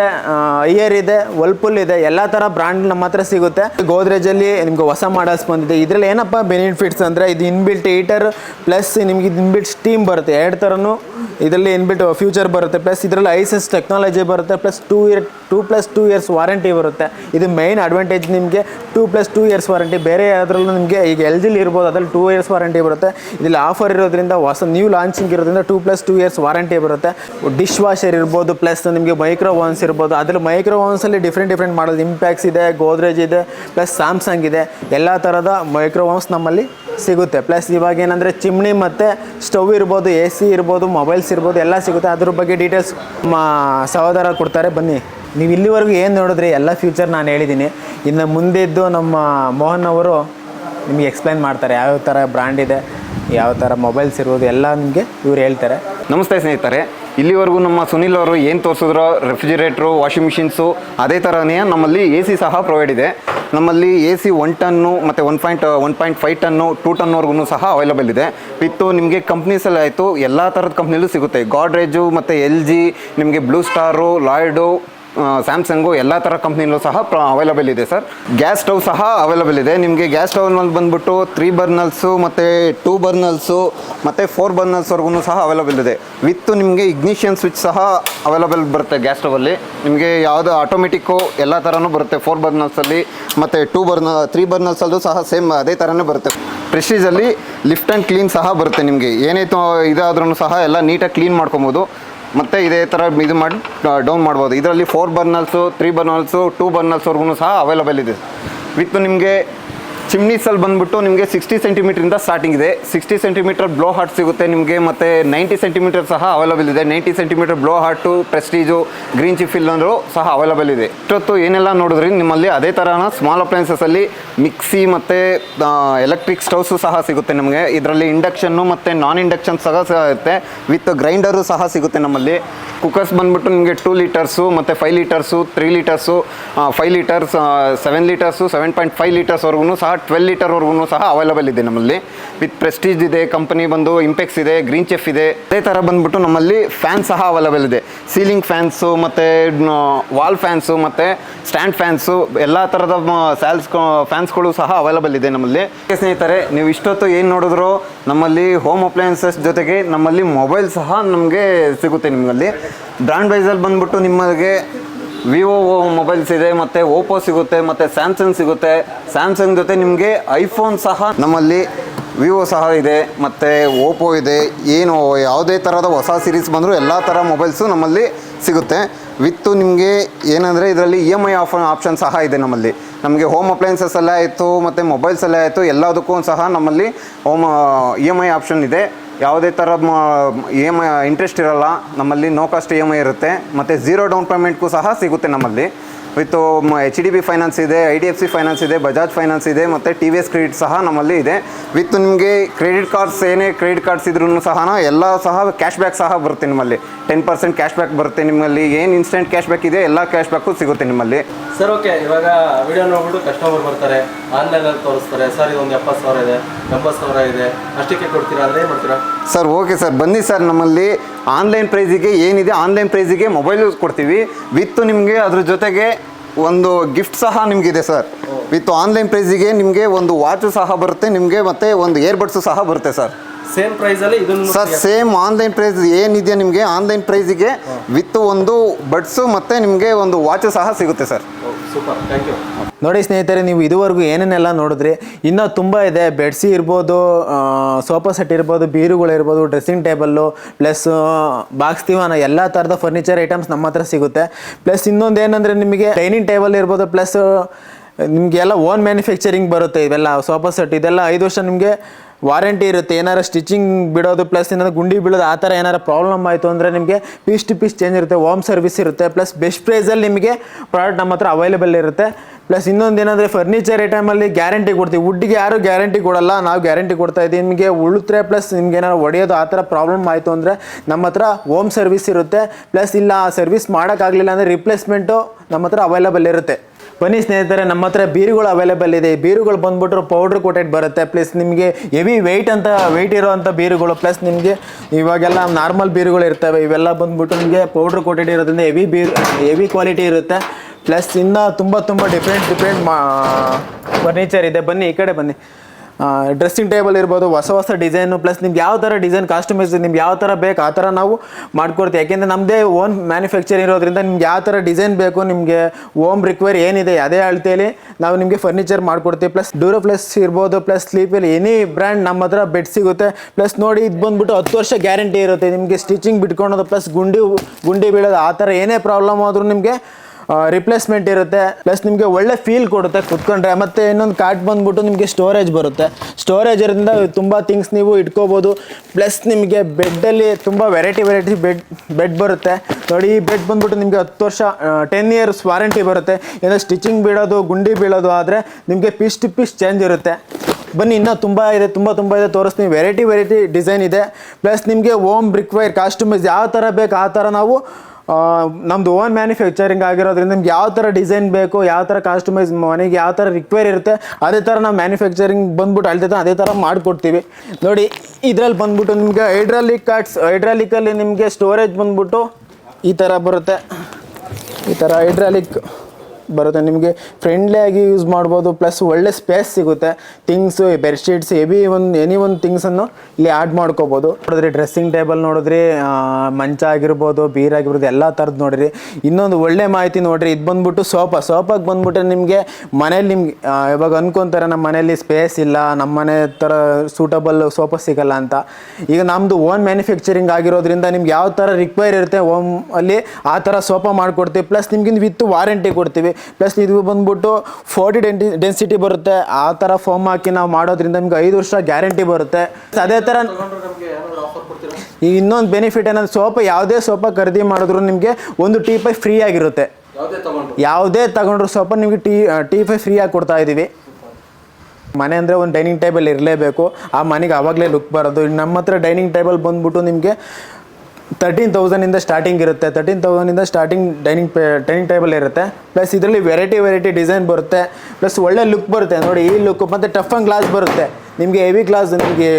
ಐಯರ್ ಇದೆ ವಲ್ಪುಲ್ ಇದೆ. ಎಲ್ಲ ಥರ ಬ್ರ್ಯಾಂಡ್ ನಮ್ಮ ಹತ್ರ ಸಿಗುತ್ತೆ. ಗೋದ್ರೇಜಲ್ಲಿ ನಿಮ್ಗೆ ಹೊಸ ಮಾಡಲ್ಸ್ ಬಂದಿದೆ. ಇದರಲ್ಲಿ ಏನಪ್ಪ ಬೆನಿಫಿಟ್ಸ್ ಅಂದರೆ ಇದು ಇನ್ಬಿಲ್ಟ್ ಹೀಟರ್ ಪ್ಲಸ್ ನಿಮಗೆ ಇದು ಇನ್ಬಿಲ್ಟ್ ಸ್ಟೀಮ್ ಬರುತ್ತೆ. ಎರಡು ಥರನೂ ಇದರಲ್ಲಿ ಇನ್ಬಿಲ್ಟ್ ಫ್ಯೂಚರ್ ಬರುತ್ತೆ. ಪ್ಲಸ್ ಇದರಲ್ಲಿ ಐಸಸ್ ಟೆಕ್ನಾಲಜಿ ಬರುತ್ತೆ. Plus two year two plus two years warranty ಬರುತ್ತೆ. ಇದು ಮೈನ್ ಅಡ್ವಾಂಟೇಜ್ ನಿಮಗೆ. Two plus two years warranty ಬೇರೆ ಯಾವುದ್ರಲ್ಲೂ ನಿಮಗೆ ಈಗ ಎಲ್ ಜಿಲಿ ಇರ್ಬೋದು, ಅದ್ರಲ್ಲಿ ಟೂ ಇಯರ್ಸ್ ವಾರಂಟಿ ಬರುತ್ತೆ. ಇಲ್ಲಿ ಆಫರ್ ಇರೋದ್ರಿಂದ ಹೊಸ ನ್ಯೂ ಲಾಂಚಿಂಗ್ ಇರೋದ್ರಿಂದ two plus two years warranty ಬರುತ್ತೆ. ಡಿಶ್ ವಾಷರ್ ಇರ್ಬೋದು ಪ್ಲಸ್ ನಿಮಗೆ ಮೈಕ್ರೋ ಓವನ್ಸ್ ಇರ್ಬೋದು. ಅದ್ರಲ್ಲಿ ಮೈಕ್ರೋ ಓವನ್ಸಲ್ಲಿ ಡಿಫ್ರೆಂಟ್ ಡಿಫ್ರೆಂಟ್ ಮಾಡೋದು ಇಂಪ್ಯಾಕ್ಸ್ ಇದೆ ಗೋದ್ರೇಜ್ ಇದೆ ಪ್ಲಸ್ ಸ್ಯಾಮ್ಸಂಗ್ ಇದೆ. ಎಲ್ಲ ಥರದ ಮೈಕ್ರೋ ಓವನ್ಸ್ ನಮ್ಮಲ್ಲಿ ಸಿಗುತ್ತೆ. ಪ್ಲಸ್ ಇವಾಗ ಏನಂದರೆ ಚಿಮ್ನಿ ಮತ್ತು ಸ್ಟವ್ ಇರ್ಬೋದು, ಎ ಸಿ ಇರ್ಬೋದು ಮೊಬೈಲ್ಸ್ ಇರ್ಬೋದು, ಎಲ್ಲ ಸಿಗುತ್ತೆ. ಅದ್ರ ಬಗ್ಗೆ ಡೀಟೇಲ್ಸ್ ಮಾ, ಸಹೋದರ ಕೊಡ್ತಾರೆ. ಬನ್ನಿ. ನೀವು ಇಲ್ಲಿವರೆಗೂ ಏನು ನೋಡಿದ್ರಿ? ಎಲ್ಲ ಫ್ಯೂಚರ್ ನಾನು ಹೇಳಿದ್ದೀನಿ ಇನ್ನು ಮುಂದೆ ಇದ್ದು ನಮ್ಮ ಮೋಹನ್ ಅವರು ನಿಮಗೆ ಎಕ್ಸ್ಪ್ಲೈನ್ ಮಾಡ್ತಾರೆ ಯಾವ್ಯಾವ ಥರ ಬ್ರ್ಯಾಂಡ್ ಇದೆ, ಯಾವ ಥರ ಮೊಬೈಲ್ಸ್ ಇರ್ಬೋದು, ಎಲ್ಲ ನಿಮಗೆ ಇವ್ರು ಹೇಳ್ತಾರೆ. ನಮಸ್ತೆ ಸ್ನೇಹಿತರೆ, ಇಲ್ಲಿವರೆಗೂ ನಮ್ಮ ಸುನಿಲ್ ಅವರು ಏನು ತೋರಿಸಿದ್ರು ರೆಫ್ರಿಜಿರೇಟ್ರು ವಾಷಿಂಗ್ ಮಿಷಿನ್ಸು ಅದೇ ಥರನೇ ನಮ್ಮಲ್ಲಿ ಎ ಸಿ ಸಹ ಪ್ರೊವೈಡ್ ಇದೆ. ನಮ್ಮಲ್ಲಿ ಎ ಸಿ ಒನ್ ಟನ್ನು ಮತ್ತು one point one point five ton two ಟನ್ವರೆಗೂ ಸಹ ಅವೈಲಬಲ್ ಇದೆ. ವಿತ್ತು ನಿಮಗೆ ಕಂಪ್ನೀಸಲ್ಲಿ ಆಯಿತು, ಎಲ್ಲ ಥರದ ಕಂಪ್ನಿಲೂ ಸಿಗುತ್ತೆ. ಗಾಡ್ರೇಜು ಮತ್ತು ಎಲ್ ಜಿ ನಿಮಗೆ ಬ್ಲೂ ಸ್ಟಾರು ಲಾಯ್ಡು ಸ್ಯಾಮ್ಸಂಗು ಎಲ್ಲ ಥರ ಕಂಪ್ನಿಲೂ ಸಹ ಅವೈಲಬಲ್ ಇದೆ ಸರ್ ಗ್ಯಾಸ್ ಸ್ಟವ್ ಸಹ ಅವೈಲಬಲ್ ಇದೆ. ನಿಮಗೆ ಗ್ಯಾಸ್ ಸ್ಟವ್ನಲ್ಲಿ ಬಂದ್ಬಿಟ್ಟು ತ್ರೀ ಬರ್ನಲ್ಸು ಮತ್ತು ಟೂ ಬರ್ನಲ್ಸು ಮತ್ತು ಫೋರ್ ಬರ್ನಲ್ಸ್ವರೆಗೂ ಸಹ ಅವೈಲಬಲ್ ಇದೆ. ವಿತ್ ನಿಮಗೆ ಇಗ್ನಿಷಿಯನ್ ಸ್ವಿಚ್ ಸಹ ಅವೈಲಬಲ್ ಬರುತ್ತೆ ಗ್ಯಾಸ್ ಸ್ಟವಲ್ಲಿ ನಿಮಗೆ ಯಾವುದು ಆಟೋಮೆಟಿಕ್ಕು ಎಲ್ಲ ಥರನೂ ಬರುತ್ತೆ ಫೋರ್ ಬರ್ನಲ್ಸಲ್ಲಿ ಮತ್ತು ಟೂ ಬರ್ನ ತ್ರೀ ಬರ್ನಲ್ಸಲ್ಲೂ ಸಹ ಸೇಮ್ ಅದೇ ಥರನೇ ಬರುತ್ತೆ. ಪ್ರೆಸ್ಟೀಜಲ್ಲಿ ಲಿಫ್ಟ್ ಆ್ಯಂಡ್ ಕ್ಲೀನ್ ಸಹ ಬರುತ್ತೆ ನಿಮಗೆ. ಏನೇ ಇದಾದ್ರೂ ಸಹ ಎಲ್ಲ ನೀಟಾಗಿ ಕ್ಲೀನ್ ಮಾಡ್ಕೊಬೋದು. ಮತ್ತು ಇದೇ ಥರ ಇದು ಮಾಡಿ ಡೌನ್ ಮಾಡ್ಬೋದು. ಇದರಲ್ಲಿ four burners three burners two ಬರ್ನಲ್ಸ್ವರೆಗೂ ಸಹ ಅವೈಲಬಲ್ ಇದೆ. ವಿತ್ ನಿಮಗೆ ಚಿಮ್ನೀಸಲ್ಲಿ ಬಂದ್ಬಿಟ್ಟು ನಿಮಗೆ ಸಿಕ್ಸ್ಟಿ ಸೆಂಟಿಮೀಟ್ರಿಂದ ಸ್ಟಾರ್ಟಿಂಗ್ ಇದೆ. ಸಿಕ್ಸ್ಟಿ ಸೆಂಟಿಮೀಟರ್ ಬ್ಲೋ ಹಾರ್ಟ್ ಸಿಗುತ್ತೆ ನಿಮಗೆ, ಮತ್ತು ನೈಂಟಿ ಸೆಂಟಿಮೀಟರ್ ಸಹ ಅವೈಲಬಲ್ ಇದೆ. Ninety centimetre Blowhot Prestige Green Chef ಅಂದರು ಸಹ ಅವೈಲಬಲ್ ಇದೆ. ಇಷ್ಟೊತ್ತು ಏನೆಲ್ಲ ನೋಡಿದ್ರಿ? ನಿಮ್ಮಲ್ಲಿ ಅದೇ ಥರನ ಸ್ಮಾಲ್ ಅಪ್ಲಯನ್ಸಸಲ್ಲಿ ಮಿಕ್ಸಿ ಮತ್ತು ಎಲೆಕ್ಟ್ರಿಕ್ ಸ್ಟೌವ್ಸು ಸಹ ಸಿಗುತ್ತೆ ನಿಮಗೆ. ಇದರಲ್ಲಿ ಇಂಡಕ್ಷನ್ನು ಮತ್ತು ನಾನ್ ಇಂಡಕ್ಷನ್ ಸಹ ಸಿಗುತ್ತೆ. ವಿತ್ ಗ್ರೈಂಡರು ಸಹ ಸಿಗುತ್ತೆ ನಮ್ಮಲ್ಲಿ. ಕುಕ್ಕರ್ಸ್ ಬಂದ್ಬಿಟ್ಟು ನಿಮಗೆ ಟೂ ಲೀಟರ್ಸು ಮತ್ತು five litres three litres five litres seven litres seven point five ಲೀಟರ್ಸ್ವರೆಗೂ ಸಹ ಟ್ವೆಲ್ ಲೀಟರ್ವರೆಗೂ ಸಹ ಅವೈಲಬಲ್ ಇದೆ ನಮ್ಮಲ್ಲಿ. ವಿತ್ ಪ್ರೆಸ್ಟೀಜ್ ಇದೆ ಕಂಪನಿ ಬಂದು ಇಂಪೆಕ್ಸ್ ಇದೆ ಗ್ರೀನ್ ಚೆಫ್ ಇದೆ. ಅದೇ ಥರ ಬಂದ್ಬಿಟ್ಟು ನಮ್ಮಲ್ಲಿ ಫ್ಯಾನ್ ಸಹ ಅವೈಲಬಲ್ ಇದೆ. ಸೀಲಿಂಗ್ ಫ್ಯಾನ್ಸು ಮತ್ತು ವಾಲ್ ಫ್ಯಾನ್ಸು ಮತ್ತು ಸ್ಟ್ಯಾಂಡ್ ಫ್ಯಾನ್ಸು ಎಲ್ಲ ಥರದ ಸ್ಯಾಲ್ಸ್ ಫ್ಯಾನ್ಸ್ಗಳು ಸಹ ಅವೈಲಬಲ್ ಇದೆ ನಮ್ಮಲ್ಲಿ. ಸ್ನೇಹಿತರೆ, ನೀವು ಇಷ್ಟೊತ್ತು ಏನು ನೋಡಿದ್ರು ನಮ್ಮಲ್ಲಿ ಹೋಮ್ ಅಪ್ಲಯನ್ಸಸ್ ಜೊತೆಗೆ ನಮ್ಮಲ್ಲಿ ಮೊಬೈಲ್ ಸಹ ನಮಗೆ ಸಿಗುತ್ತೆ ನಿಮ್ಮಲ್ಲಿ. ಬ್ರ್ಯಾಂಡ್ ವೈಸಲ್ಲಿ ಬಂದ್ಬಿಟ್ಟು ನಿಮಗೆ ವಿವೋ ಮೊಬೈಲ್ಸ್ ಇದೆ, ಮತ್ತು ಓಪೋ ಸಿಗುತ್ತೆ, ಮತ್ತು ಸ್ಯಾಮ್ಸಂಗ್ ಸಿಗುತ್ತೆ. ಸ್ಯಾಮ್ಸಂಗ್ ಜೊತೆ ನಿಮಗೆ ಐಫೋನ್ ಸಹ ನಮ್ಮಲ್ಲಿ ವಿವೋ ಸಹ ಇದೆ, ಮತ್ತು ಓಪೋ ಇದೆ, ಏನು ಯಾವುದೇ ಥರದ ಹೊಸ ಸೀರೀಸ್ ಬಂದರೂ ಎಲ್ಲ ಥರ ಮೊಬೈಲ್ಸು ನಮ್ಮಲ್ಲಿ ಸಿಗುತ್ತೆ. ವಿತ್ತು ನಿಮಗೆ ಏನಂದರೆ ಇದರಲ್ಲಿ E M I of option ಸಹ ಇದೆ ನಮ್ಮಲ್ಲಿ. ನಮಗೆ ಹೋಮ್ ಅಪ್ಲಯನ್ಸಸ್ ಎಲ್ಲ ಆಯಿತು, ಮತ್ತು ಮೊಬೈಲ್ಸಲ್ಲೇ ಆಯಿತು, ಎಲ್ಲದಕ್ಕೂ ಸಹ ನಮ್ಮಲ್ಲಿ home E M I option ಇದೆ. ಯಾವುದೇ ಥರ ಇ ಎಂ ಐ ಇಂಟ್ರೆಸ್ಟ್ ಇರೋಲ್ಲ, ನಮ್ಮಲ್ಲಿ no cost E M I ಇರುತ್ತೆ, ಮತ್ತು ಝೀರೋ ಡೌನ್ ಪೇಮೆಂಟ್ಗೂ ಸಹ ಸಿಗುತ್ತೆ ನಮ್ಮಲ್ಲಿ. With H D B finance ಇದೆ I D F C finance ಇದೆ ಬಜಾಜ್ ಫೈನಾನ್ಸ್ ಇದೆ ಮತ್ತು ಟಿ ವಿ ಎಸ್ ಕ್ರೆಡಿಟ್ ಸಹ ನಮ್ಮಲ್ಲಿ ಇದೆ. ವಿತ್ ನಿಮಗೆ ಕ್ರೆಡಿಟ್ ಕಾರ್ಡ್ಸ್ ಏನೇ ಕ್ರೆಡಿಟ್ ಕಾರ್ಡ್ಸ್ ಇದ್ರೂ ಸಹ ಎಲ್ಲ ಸಹ ಕ್ಯಾಶ್ ಬ್ಯಾಕ್ ಸಹ ಬರುತ್ತೆ ನಿಮ್ಮಲ್ಲಿ. ಟೆನ್ ಪರ್ಸೆಂಟ್ ಕ್ಯಾಶ್ ಬ್ಯಾಕ್ ಬರುತ್ತೆ ನಿಮ್ಮಲ್ಲಿ. ಏನು ಇನ್ಸ್ಟೆಂಟ್ ಕ್ಯಾಶ್ ಬ್ಯಾಕ್ ಇದೆ ಎಲ್ಲ ಕ್ಯಾಶ್ ಬ್ಯಾಕು ಸಿಗುತ್ತೆ ನಿಮ್ಮಲ್ಲಿ. ಸರ್ ಓಕೆ ಇವಾಗ ವಿಡಿಯೋ ನೋಡ್ಬಿಟ್ಟು ಕಸ್ಟಮರ್ ಬರ್ತಾರೆ ಆನ್ಲೈನಲ್ಲಿ ತೋರಿಸ್ತಾರೆ ಸರ್ ಇದೊಂದು ಎಪ್ಪತ್ತು ಸಾವಿರ ಇದೆ ಎಂಬತ್ತು ಸಾವಿರ ಇದೆ ಅಷ್ಟಕ್ಕೆ ಕೊಡ್ತೀರಾ ಅಂದರೆ ಏನು ಮಾಡ್ತೀರಾ? ಸರ್ ಓಕೆ ಸರ್ ಬನ್ನಿ ಸರ್ ನಮ್ಮಲ್ಲಿ. ಆನ್ಲೈನ್ ಪ್ರೈಸಿಗೆ ಏನಿದೆ ಆನ್ಲೈನ್ ಪ್ರೈಸಿಗೆ ಮೊಬೈಲು ಕೊಡ್ತೀವಿ. ವಿತ್ ನಿಮಗೆ ಅದ್ರ ಜೊತೆಗೆ ಒಂದು ಗಿಫ್ಟ್ ಸಹ ನಿಮಗಿದೆ ಸರ್ ವಿತ್ ಆನ್ಲೈನ್ ಪ್ರೈಸಿಗೆ ನಿಮಗೆ ಒಂದು ವಾಚು ಸಹ ಬರುತ್ತೆ ನಿಮಗೆ ಮತ್ತೆ ಒಂದು ಏರ್ಬಡ್ಸ್ ಸಹ ಬರುತ್ತೆ ಸರ್ ಸೇಮ್ ಪ್ರೈಸಲ್ಲಿ ಇದನ್ನು ಸರ್ ಸೇಮ್ ಆನ್ಲೈನ್ ಪ್ರೈಸ್ ಏನಿದೆ ನಿಮಗೆ ಆನ್ಲೈನ್ ಪ್ರೈಸಿಗೆ ವಿತ್ ಒಂದು ಬಡ್ಸು ಮತ್ತೆ ನಿಮಗೆ ಒಂದು ವಾಚು ಸಹ ಸಿಗುತ್ತೆ ಸರ್ ಸೂಪರ್ ಥ್ಯಾಂಕ್ ನೋಡಿ ಸ್ನೇಹಿತರೆ, ನೀವು ಇದುವರೆಗೂ ಏನೇನೆಲ್ಲ ನೋಡಿದ್ರಿ? ಇನ್ನೂ ತುಂಬ ಇದೆ. ಬೆಡ್ಸಿ ಇರ್ಬೋದು ಸೋಫಾ ಸೆಟ್ ಇರ್ಬೋದು, ಬೀರುಗಳಿರ್ಬೋದು ಡ್ರೆಸ್ಸಿಂಗ್ ಟೇಬಲ್ಲು ಪ್ಲಸ್ ಬಾಕ್ಸ್ ದಿವಾನ, ಎಲ್ಲ ಥರದ ಫರ್ನಿಚರ್ ಐಟಮ್ಸ್ ನಮ್ಮ ಹತ್ರ ಸಿಗುತ್ತೆ. ಪ್ಲಸ್ ಇನ್ನೊಂದು ಏನಂದರೆ ನಿಮಗೆ ಡೈನಿಂಗ್ ಟೇಬಲ್ ಇರ್ಬೋದು ಪ್ಲಸ್ ನಿಮಗೆ ಎಲ್ಲ ಓನ್ ಮ್ಯಾನುಫ್ಯಾಕ್ಚರಿಂಗ್ ಬರುತ್ತೆ ಇವೆಲ್ಲ ಸೋಫಾ ಸೆಟ್ ಇದೆಲ್ಲ ಐದು ವರ್ಷ ನಿಮಗೆ ವಾರಂಟಿ ಇರುತ್ತೆ. ಏನಾರು ಸ್ಟಿಚಿಂಗ್ ಬಿಡೋದು ಪ್ಲಸ್ ಏನಾದ್ರು ಗುಂಡಿ ಬೀಳೋದು, ಆ ಥರ ಏನಾರು ಪ್ರಾಬ್ಲಮ್ ಆಯಿತು ಅಂದರೆ ನಿಮಗೆ ಪೀಸ್ ಟು ಪೀಸ್ ಚೇಂಜ್ ಇರುತ್ತೆ ಹೋಮ್ ಸರ್ವಿಸ್ ಇರುತ್ತೆ ಪ್ಲಸ್ ಬೆಸ್ಟ್ ಪ್ರೈಸಲ್ಲಿ ನಿಮಗೆ ಪ್ರಾಡಕ್ಟ್ ನಮ್ಮ ಹತ್ರ ಅವೈಲೇಬಲ್ ಇರುತ್ತೆ. ಪ್ಲಸ್ ಇನ್ನೊಂದು ಏನಂದರೆ ಫರ್ನಿಚರ್ ಐಟಮಲ್ಲಿ ಗ್ಯಾರಂಟಿ ಕೊಡ್ತೀವಿ. ವುಡ್ಗೆ ಯಾರು ಗ್ಯಾರಂಟಿ ಕೊಡಲ್ಲ, ನಾವು ಗ್ಯಾರಂಟಿ ಕೊಡ್ತಾ ಇದ್ದೀವಿ ನಿಮಗೆ ಉಳಿತ್ರೆ ಪ್ಲಸ್ ನಿಮ್ಗೆ ಏನಾರು ಒಡೆಯೋದು, ಆ ಥರ ಪ್ರಾಬ್ಲಮ್ ಆಯಿತು ಅಂದರೆ ನಮ್ಮ ಹತ್ರ ಹೋಮ್ ಸರ್ವಿಸ್ ಇರುತ್ತೆ. ಪ್ಲಸ್ ಇಲ್ಲ, ಆ ಸರ್ವಿಸ್ ಮಾಡೋಕ್ಕಾಗಲಿಲ್ಲ ಅಂದರೆ ರಿಪ್ಲೇಸ್ಮೆಂಟು ನಮ್ಮ ಹತ್ರ ಅವೈಲೇಬಲ್ ಇರುತ್ತೆ. ಬನ್ನಿ ಸ್ನೇಹಿತರೆ, ನಮ್ಮ ಹತ್ರ ಬೀರುಗಳು ಅವೈಲೇಬಲ್ ಇದೆ. ಈ ಬೀರುಗಳು ಬಂದ್ಬಿಟ್ರು ಪೌಡ್ರ್ ಕೋಟೆಡ್ ಬರುತ್ತೆ. ಪ್ಲಸ್ ನಿಮಗೆ ಹೆವಿ ವೆಯ್ಟ್ ಅಂತ ವೆಯ್ಟ್ ಇರೋವಂಥ ಬೀರುಗಳು. ಪ್ಲಸ್ ನಿಮಗೆ ಇವಾಗೆಲ್ಲ ನಾರ್ಮಲ್ ಬೀರುಗಳು ಇರ್ತವೆ. ಇವೆಲ್ಲ ಬಂದ್ಬಿಟ್ಟು ನಿಮಗೆ ಪೌಡ್ರ್ ಕೋಟೆಡ್ ಇರೋದ್ರಿಂದ ಹೆವಿ ಬೀರು ಹೆವಿ ಕ್ವಾಲಿಟಿ ಇರುತ್ತೆ. ಪ್ಲಸ್ ಇನ್ನೂ ತುಂಬ ತುಂಬ ಡಿಫ್ರೆಂಟ್ ಡಿಫ್ರೆಂಟ್ ಮಾ ಫರ್ನಿಚರ್ ಇದೆ. ಬನ್ನಿ, ಈ ಕಡೆ ಬನ್ನಿ. ಡ್ರೆಸ್ಸಿಂಗ್ ಟೇಬಲ್ ಇರ್ಬೋದು, ಹೊಸ ಹೊಸ ಡಿಸೈನು ಪ್ಲಸ್ ನಿಮ್ಗೆ ಯಾವ ಥರ ಡಿಸೈನ್ ಕಾಸ್ಟ್ಯೂಮೈಸ್ ನಿಮ್ಗೆ ಯಾವ ಥರ ಬೇಕು, ಆ ಥರ ನಾವು ಮಾಡ್ಕೊಡ್ತೀವಿ. ಯಾಕೆಂದರೆ ನಮ್ಮದೇ ಓನ್ ಮ್ಯಾನುಫ್ಯಾಕ್ಚರ್ ಇರೋದ್ರಿಂದ ನಿಮ್ಗೆ ಯಾವ ಥರ ಡಿಸೈನ್ ಬೇಕು, ನಿಮಗೆ ಓಮ್ ರಿಕ್ವೈರ್ ಏನಿದೆ, ಅದೇ ಅಳತೆಯಲ್ಲಿ ನಾವು ನಿಮಗೆ ಫರ್ನಿಚರ್ ಮಾಡ್ಕೊಡ್ತೀವಿ. ಪ್ಲಸ್ ಡ್ಯೂರೋ ಪ್ಲಸ್ ಇರ್ಬೋದು ಪ್ಲಸ್ ಸ್ಲೀಪಲ್ಲಿ ಎನಿ ಬ್ರ್ಯಾಂಡ್ ನಮ್ಮ ಹತ್ರ ಬೆಡ್ ಸಿಗುತ್ತೆ. ಪ್ಲಸ್ ನೋಡಿ, ಇದು ಬಂದುಬಿಟ್ಟು ಹತ್ತು ವರ್ಷ ಗ್ಯಾರಂಟಿ ಇರುತ್ತೆ. ನಿಮಗೆ ಸ್ಟಿಚಿಂಗ್ ಬಿಟ್ಕೊಳೋದು ಪ್ಲಸ್ ಗುಂಡಿ ಗುಂಡಿ ಬೀಳೋದು, ಆ ಥರ ಏನೇ ಪ್ರಾಬ್ಲಮ್ ಆದರೂ ನಿಮಗೆ ರಿಪ್ಲೇಸ್ಮೆಂಟ್ ಇರುತ್ತೆ. ಪ್ಲಸ್ ನಿಮಗೆ ಒಳ್ಳೆ ಫೀಲ್ ಕೊಡುತ್ತೆ ಕುತ್ಕೊಂಡ್ರೆ. ಮತ್ತೆ ಇನ್ನೊಂದು ಕಾರ್ಟ್ ಬಂದ್ಬಿಟ್ಟು ನಿಮಗೆ ಸ್ಟೋರೇಜ್ ಬರುತ್ತೆ. ಸ್ಟೋರೇಜ್ ಇರೋದ್ರಿಂದ ತುಂಬ ಥಿಂಗ್ಸ್ ನೀವು ಇಟ್ಕೋಬೋದು. ಪ್ಲಸ್ ನಿಮಗೆ ಬೆಡ್ಡಲ್ಲಿ ತುಂಬ ವೆರೈಟಿ ವೆರೈಟಿ ಬೆಡ್ ಬೆಡ್ ಬರುತ್ತೆ. ನೋಡಿ, ಈ ಬೆಡ್ ಬಂದ್ಬಿಟ್ಟು ನಿಮಗೆ ಹತ್ತು ವರ್ಷ ಟೆನ್ ಇಯರ್ಸ್ ವಾರಂಟಿ ಬರುತ್ತೆ. ಏನೋ ಸ್ಟಿಚಿಂಗ್ ಬೀಳೋದು, ಗುಂಡಿ ಬೀಳೋದು ಆದರೆ ನಿಮಗೆ ಪೀಸ್ ಟು ಪೀಸ್ ಚೇಂಜ್ ಇರುತ್ತೆ. ಬನ್ನಿ, ಇನ್ನೂ ತುಂಬ ಇದೆ, ತುಂಬ ತುಂಬ ಇದೆ ತೋರಿಸ್ತೀನಿ. ವೆರೈಟಿ ವೆರೈಟಿ ಡಿಸೈನ್ ಇದೆ. ಪ್ಲಸ್ ನಿಮಗೆ ಓಮ್ ರಿಕ್ವೈರ್ ಕಾಸ್ಟ್ಯೂಮೈಸ್ ಯಾವ ಥರ ಬೇಕು, ಆ ಥರ ನಾವು ನಮ್ಮದು ಓನ್ ಮ್ಯಾನುಫ್ಯಾಕ್ಚರಿಂಗ್ ಆಗಿರೋದ್ರಿಂದ ನಿಮ್ಗೆ ಯಾವ ಥರ ಡಿಸೈನ್ ಬೇಕು, ಯಾವ ಥರ ಕಾಸ್ಟಮೈಸ್ ಮನೆಗೆ ಯಾವ ಥರ ರಿಕ್ವೈರ್ ಇರುತ್ತೆ, ಅದೇ ಥರ ನಾವು ಮ್ಯಾನುಫ್ಯಾಕ್ಚರಿಂಗ್ ಬಂದ್ಬಿಟ್ಟು ಅಳ್ತೈತೆ ಅದೇ ಥರ ಮಾಡಿಕೊಡ್ತೀವಿ. ನೋಡಿ, ಇದರಲ್ಲಿ ಬಂದ್ಬಿಟ್ಟು ನಿಮಗೆ ಹೈಡ್ರಾಲಿಕ್ ಕಾರ್ಡ್ಸ್ ಹೈಡ್ರಾಲಿಕಲ್ಲಿ ನಿಮಗೆ ಸ್ಟೋರೇಜ್ ಬಂದ್ಬಿಟ್ಟು ಈ ಥರ ಬರುತ್ತೆ. ಈ ಥರ ಹೈಡ್ರಾಲಿಕ್ ಬರುತ್ತೆ. ನಿಮಗೆ ಫ್ರೆಂಡ್ಲಿ ಆಗಿ ಯೂಸ್ ಮಾಡ್ಬೋದು ಪ್ಲಸ್ ಒಳ್ಳೆ ಸ್ಪೇಸ್ ಸಿಗುತ್ತೆ. ಥಿಂಗ್ಸು ಬೆಡ್ಶೀಟ್ಸ್ ಹೆವಿ ಒಂದು ಎನಿ ಒಂದು ಥಿಂಗ್ಸನ್ನು ಇಲ್ಲಿ ಆ್ಯಡ್ ಮಾಡ್ಕೋಬೋದು. ನೋಡಿದ್ರೆ ಡ್ರೆಸ್ಸಿಂಗ್ ಟೇಬಲ್ ನೋಡಿದ್ರಿ ಮಂಚ ಆಗಿರ್ಬೋದು ಬೀರ್ ಆಗಿರ್ಬೋದು, ಎಲ್ಲ ಥರದ್ದು ನೋಡಿರಿ. ಇನ್ನೊಂದು ಒಳ್ಳೆ ಮಾಹಿತಿ ನೋಡಿರಿ, ಇದು ಬಂದ್ಬಿಟ್ಟು ಸೋಫಾ. ಸೋಫಾಗೆ ಬಂದ್ಬಿಟ್ರೆ ನಿಮಗೆ ಮನೇಲಿ ನಿಮ್ಗೆ ಇವಾಗ ಅಂದ್ಕೊಂತಾರೆ ನಮ್ಮ ಮನೇಲಿ ಸ್ಪೇಸ್ ಇಲ್ಲ ನಮ್ಮ ಮನೆ ಥರ ಸೂಟಬಲ್ ಸೋಫಾ ಸಿಗಲ್ಲ ಅಂತ. ಈಗ ನಮ್ಮದು ಓನ್ ಮ್ಯಾನುಫ್ಯಾಕ್ಚರಿಂಗ್ ಆಗಿರೋದ್ರಿಂದ ನಿಮ್ಗೆ ಯಾವ ಥರ ರಿಕ್ವೈರ್ ಇರುತ್ತೆ ಓಮ್ ಅಲ್ಲಿ ಆ ಥರ ಸೋಫಾ ಮಾಡಿಕೊಡ್ತೀವಿ ಪ್ಲಸ್ ನಿಮ್ಗಿಂದು ವಿತ್ ವಾರಂಟಿ ಕೊಡ್ತೀವಿ. ಪ್ಲಸ್ ಇದು ಬಂದ್ಬಿಟ್ಟು ಫೋರ್ಟಿ ಡೆಂಟಿ ಡೆನ್ಸಿಟಿ ಬರುತ್ತೆ. ಆ ಥರ ಫೋಮ್ ಹಾಕಿ ನಾವು ಮಾಡೋದ್ರಿಂದ ನಿಮ್ಗೆ ಐದು ವರ್ಷ ಗ್ಯಾರಂಟಿ ಬರುತ್ತೆ. ಅದೇ ಥರ ಈಗ ಇನ್ನೊಂದು ಬೆನಿಫಿಟ್ ಏನಂದ್ರೆ ಸೋಪ ಯಾವುದೇ ಸೋಪ ಖರೀದಿ ಮಾಡಿದ್ರು ನಿಮಗೆ ಒಂದು ಟೀ ಪೈ ಫ್ರೀ ಆಗಿರುತ್ತೆ. ಯಾವುದೇ ತಗೊಂಡ್ರು. ಸೋಪ ನಿಮಗೆ ಟೀ ಟೀ ಪೈ ಫ್ರೀ ಆಗಿ ಕೊಡ್ತಾ ಇದ್ದೀವಿ ಮನೆ ಅಂದರೆ ಒಂದು ಡೈನಿಂಗ್ ಟೇಬಲ್ ಇರಲೇಬೇಕು. ಆ ಮನೆಗೆ ಆವಾಗಲೇ ಲುಕ್ ಬರೋದು. ನಮ್ಮ ಹತ್ರ ಡೈನಿಂಗ್ ಟೇಬಲ್ ಬಂದ್ಬಿಟ್ಟು ನಿಮಗೆ ತರ್ಟೀನ್ ತೌಸಂಡಿಂದ ಸ್ಟಾರ್ಟಿಂಗ್ ಇರುತ್ತೆ. ತರ್ಟೀನ್ ತೌಸಂಡಿಂದ ಸ್ಟಾರ್ಟಿಂಗ್ ಡೈನಿಂಗ್ ಡೈನಿಂಗ್ ಟೇಬಲ್ ಇರುತ್ತೆ. ಪ್ಲಸ್ ಇದರಲ್ಲಿ ವೆರೈಟಿ ವೆರೈಟಿ ಡಿಸೈನ್ ಬರುತ್ತೆ. ಪ್ಲಸ್ ಒಳ್ಳೆ ಲುಕ್ ಬರುತ್ತೆ. ನೋಡಿ ಈ ಲುಕ್ ಮತ್ತು ಟಫ್ ಆ್ಯಂಡ್ ಗ್ಲಾಸ್ ಬರುತ್ತೆ. ನಿಮಗೆ ಹೆವಿ ಗ್ಲಾಸ್ ನಿಮಗೆ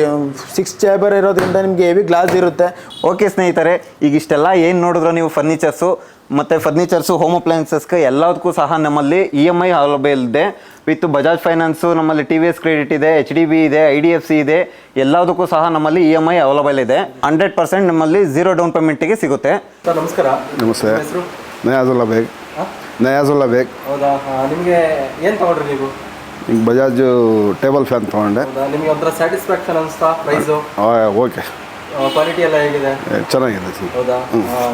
ಸಿಕ್ಸ್ ಚೇಬರ್ ಇರೋದ್ರಿಂದ ನಿಮಗೆ ಹೆವಿ ಗ್ಲಾಸ್ ಇರುತ್ತೆ. ಓಕೆ ಸ್ನೇಹಿತರೆ ಈಗ ಇಷ್ಟೆಲ್ಲ ಏನು ನೋಡಿದ್ರು ನೀವು ಫರ್ನಿಚರ್ಸು ಮತ್ತು ಫರ್ನಿಚರ್ಸು ಹೋಮ್ ಅಪ್ಲಯನ್ಸಸ್ಗೆ ಎಲ್ಲದಕ್ಕೂ ಸಹ ನಮ್ಮಲ್ಲಿ ಇ ಎಂ ಐ ಅವೈಲೇಬಲ್ ಇದೆ. ವಿತ್ ಬಜಾಜ್ ಫೈನಾನ್ಸು ನಮ್ಮಲ್ಲಿ ಟಿ ವಿ ಎಸ್ ಕ್ರೆಡಿಟ್ ಇದೆ ಎಚ್ ಡಿ ಬಿ ಇದೆ ಐ ಡಿ ಎಫ್ ಸಿ ಇದೆ ಎಲ್ಲದಕ್ಕೂ ಸಹ ನಮ್ಮಲ್ಲಿ ಇ ಎಂ ಐ ಅವೈಲಬಲ್ ಇದೆ. ಹಂಡ್ರೆಡ್ ಪರ್ಸೆಂಟ್ ನಮ್ಮಲ್ಲಿ ಝೀರೋ ಡೌನ್ ಪೇಮೆಂಟಿಗೆ ಸಿಗುತ್ತೆ. ಸರ್ ನಮಸ್ಕಾರ. ನಮಸ್ತೆ. ನಯಾಜುಲ್ಲಾ ಬೇಗ್. ನಯಾಜುಲ್ಲಾ ಬೇಗ್. ಹೌದಾ? ನಿಮಗೆ ಏನು ತಗೊಂಡ್ರಿ ನೀವು? ಈಗ ಬಜಾಜ್ ಟೇಬಲ್ ಫ್ಯಾನ್ ತೊಗೊಂಡೆ. ನಿಮಗೆ ಒಂಥರ ಸ್ಯಾಟಿಸ್ಫ್ಯಾಕ್ಷನ್ ಅನಿಸ್ತಾ ಪ್ರೈಸು ಓಕೆ ಕ್ವಾಲಿಟಿ ಎಲ್ಲ ಹೇಗಿದೆ? ಚೆನ್ನಾಗಿದೆ ಸರ್. ಹೌದಾ?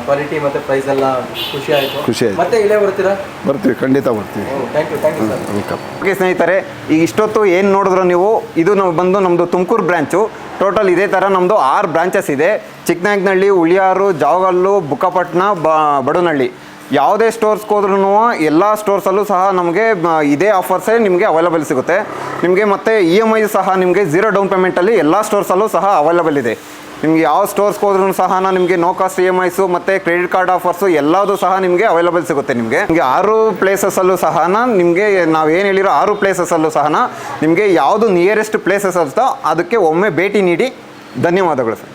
ಕ್ವಾಲಿಟಿ ಮತ್ತೆ ಪ್ರೈಸ್ ಎಲ್ಲ ಖುಷಿ ಆಯಿತು. ಖುಷಿ ಆಯ್ತು. ಮತ್ತೆ ಇಲ್ಲೇ ಬರ್ತೀರಾ? ಬರ್ತೀವಿ ಖಂಡಿತ ಬರ್ತೀವಿ. Thank you thank you sir welcome okay ಸ್ನೇಹಿತರೆ ಈಗ ಇಷ್ಟೊತ್ತು ಏನು ನೋಡಿದ್ರು ನೀವು? ಇದು ನಾವು ಬಂದು ನಮ್ಮದು ತುಮಕೂರು ಬ್ರ್ಯಾಂಚು ಟೋಟಲ್ ಇದೇ ಥರ ನಮ್ಮದು ಆರು ಬ್ರಾಂಚಸ್ ಇದೆ. ಚಿಕ್ಕನಾಗ್ನಹಳ್ಳಿ ಉಳಿಯಾರು ಜಾವಗಲ್ಲು ಬುಕ್ಕಪಟ್ಟಣ ಬ ಬಡನಹಳ್ಳಿ ಯಾವುದೇ ಸ್ಟೋರ್ಸ್ಗೆ ಹೋದ್ರೂ ಎಲ್ಲ ಸ್ಟೋರ್ಸಲ್ಲೂ ಸಹ ನಮಗೆ ಇದೇ ಆಫರ್ಸೇ ನಿಮಗೆ ಅವೈಲಬಲ್ ಸಿಗುತ್ತೆ. ನಿಮಗೆ ಮತ್ತು ಇ ಎಂ ಐ ಸಹ ನಿಮಗೆ ಝೀರೋ ಡೌನ್ ಪೇಮೆಂಟಲ್ಲಿ ಎಲ್ಲ ಸ್ಟೋರ್ಸಲ್ಲೂ ಸಹ ಅವೈಲೇಬಲ್ ಇದೆ. ನಿಮಗೆ ಯಾವ ಸ್ಟೋರ್ಸ್ಗೆ ಹೋದ್ರೂ ಸಹ ನಿಮಗೆ no cost E M I's ಮತ್ತು ಕ್ರೆಡಿಟ್ ಕಾರ್ಡ್ ಆಫರ್ಸು ಎಲ್ಲದೂ ಸಹ ನಿಮಗೆ ಅವೈಲೇಬಲ್ ಸಿಗುತ್ತೆ ನಿಮಗೆ. ನಿಮಗೆ ಆರು ಪ್ಲೇಸಸ್ಸಲ್ಲೂ ಸಹ ನಿಮಗೆ, ನಾವು ಏನು ಹೇಳಿರೋ ಆರು ಪ್ಲೇಸಸಲ್ಲೂ ಸಹ ನಿಮಗೆ ಯಾವುದು ನಿಯರೆಸ್ಟ್ ಪ್ಲೇಸಸ್ ಅಂತ ಅದಕ್ಕೆ ಒಮ್ಮೆ ಭೇಟಿ ನೀಡಿ. ಧನ್ಯವಾದಗಳು ಸರ್.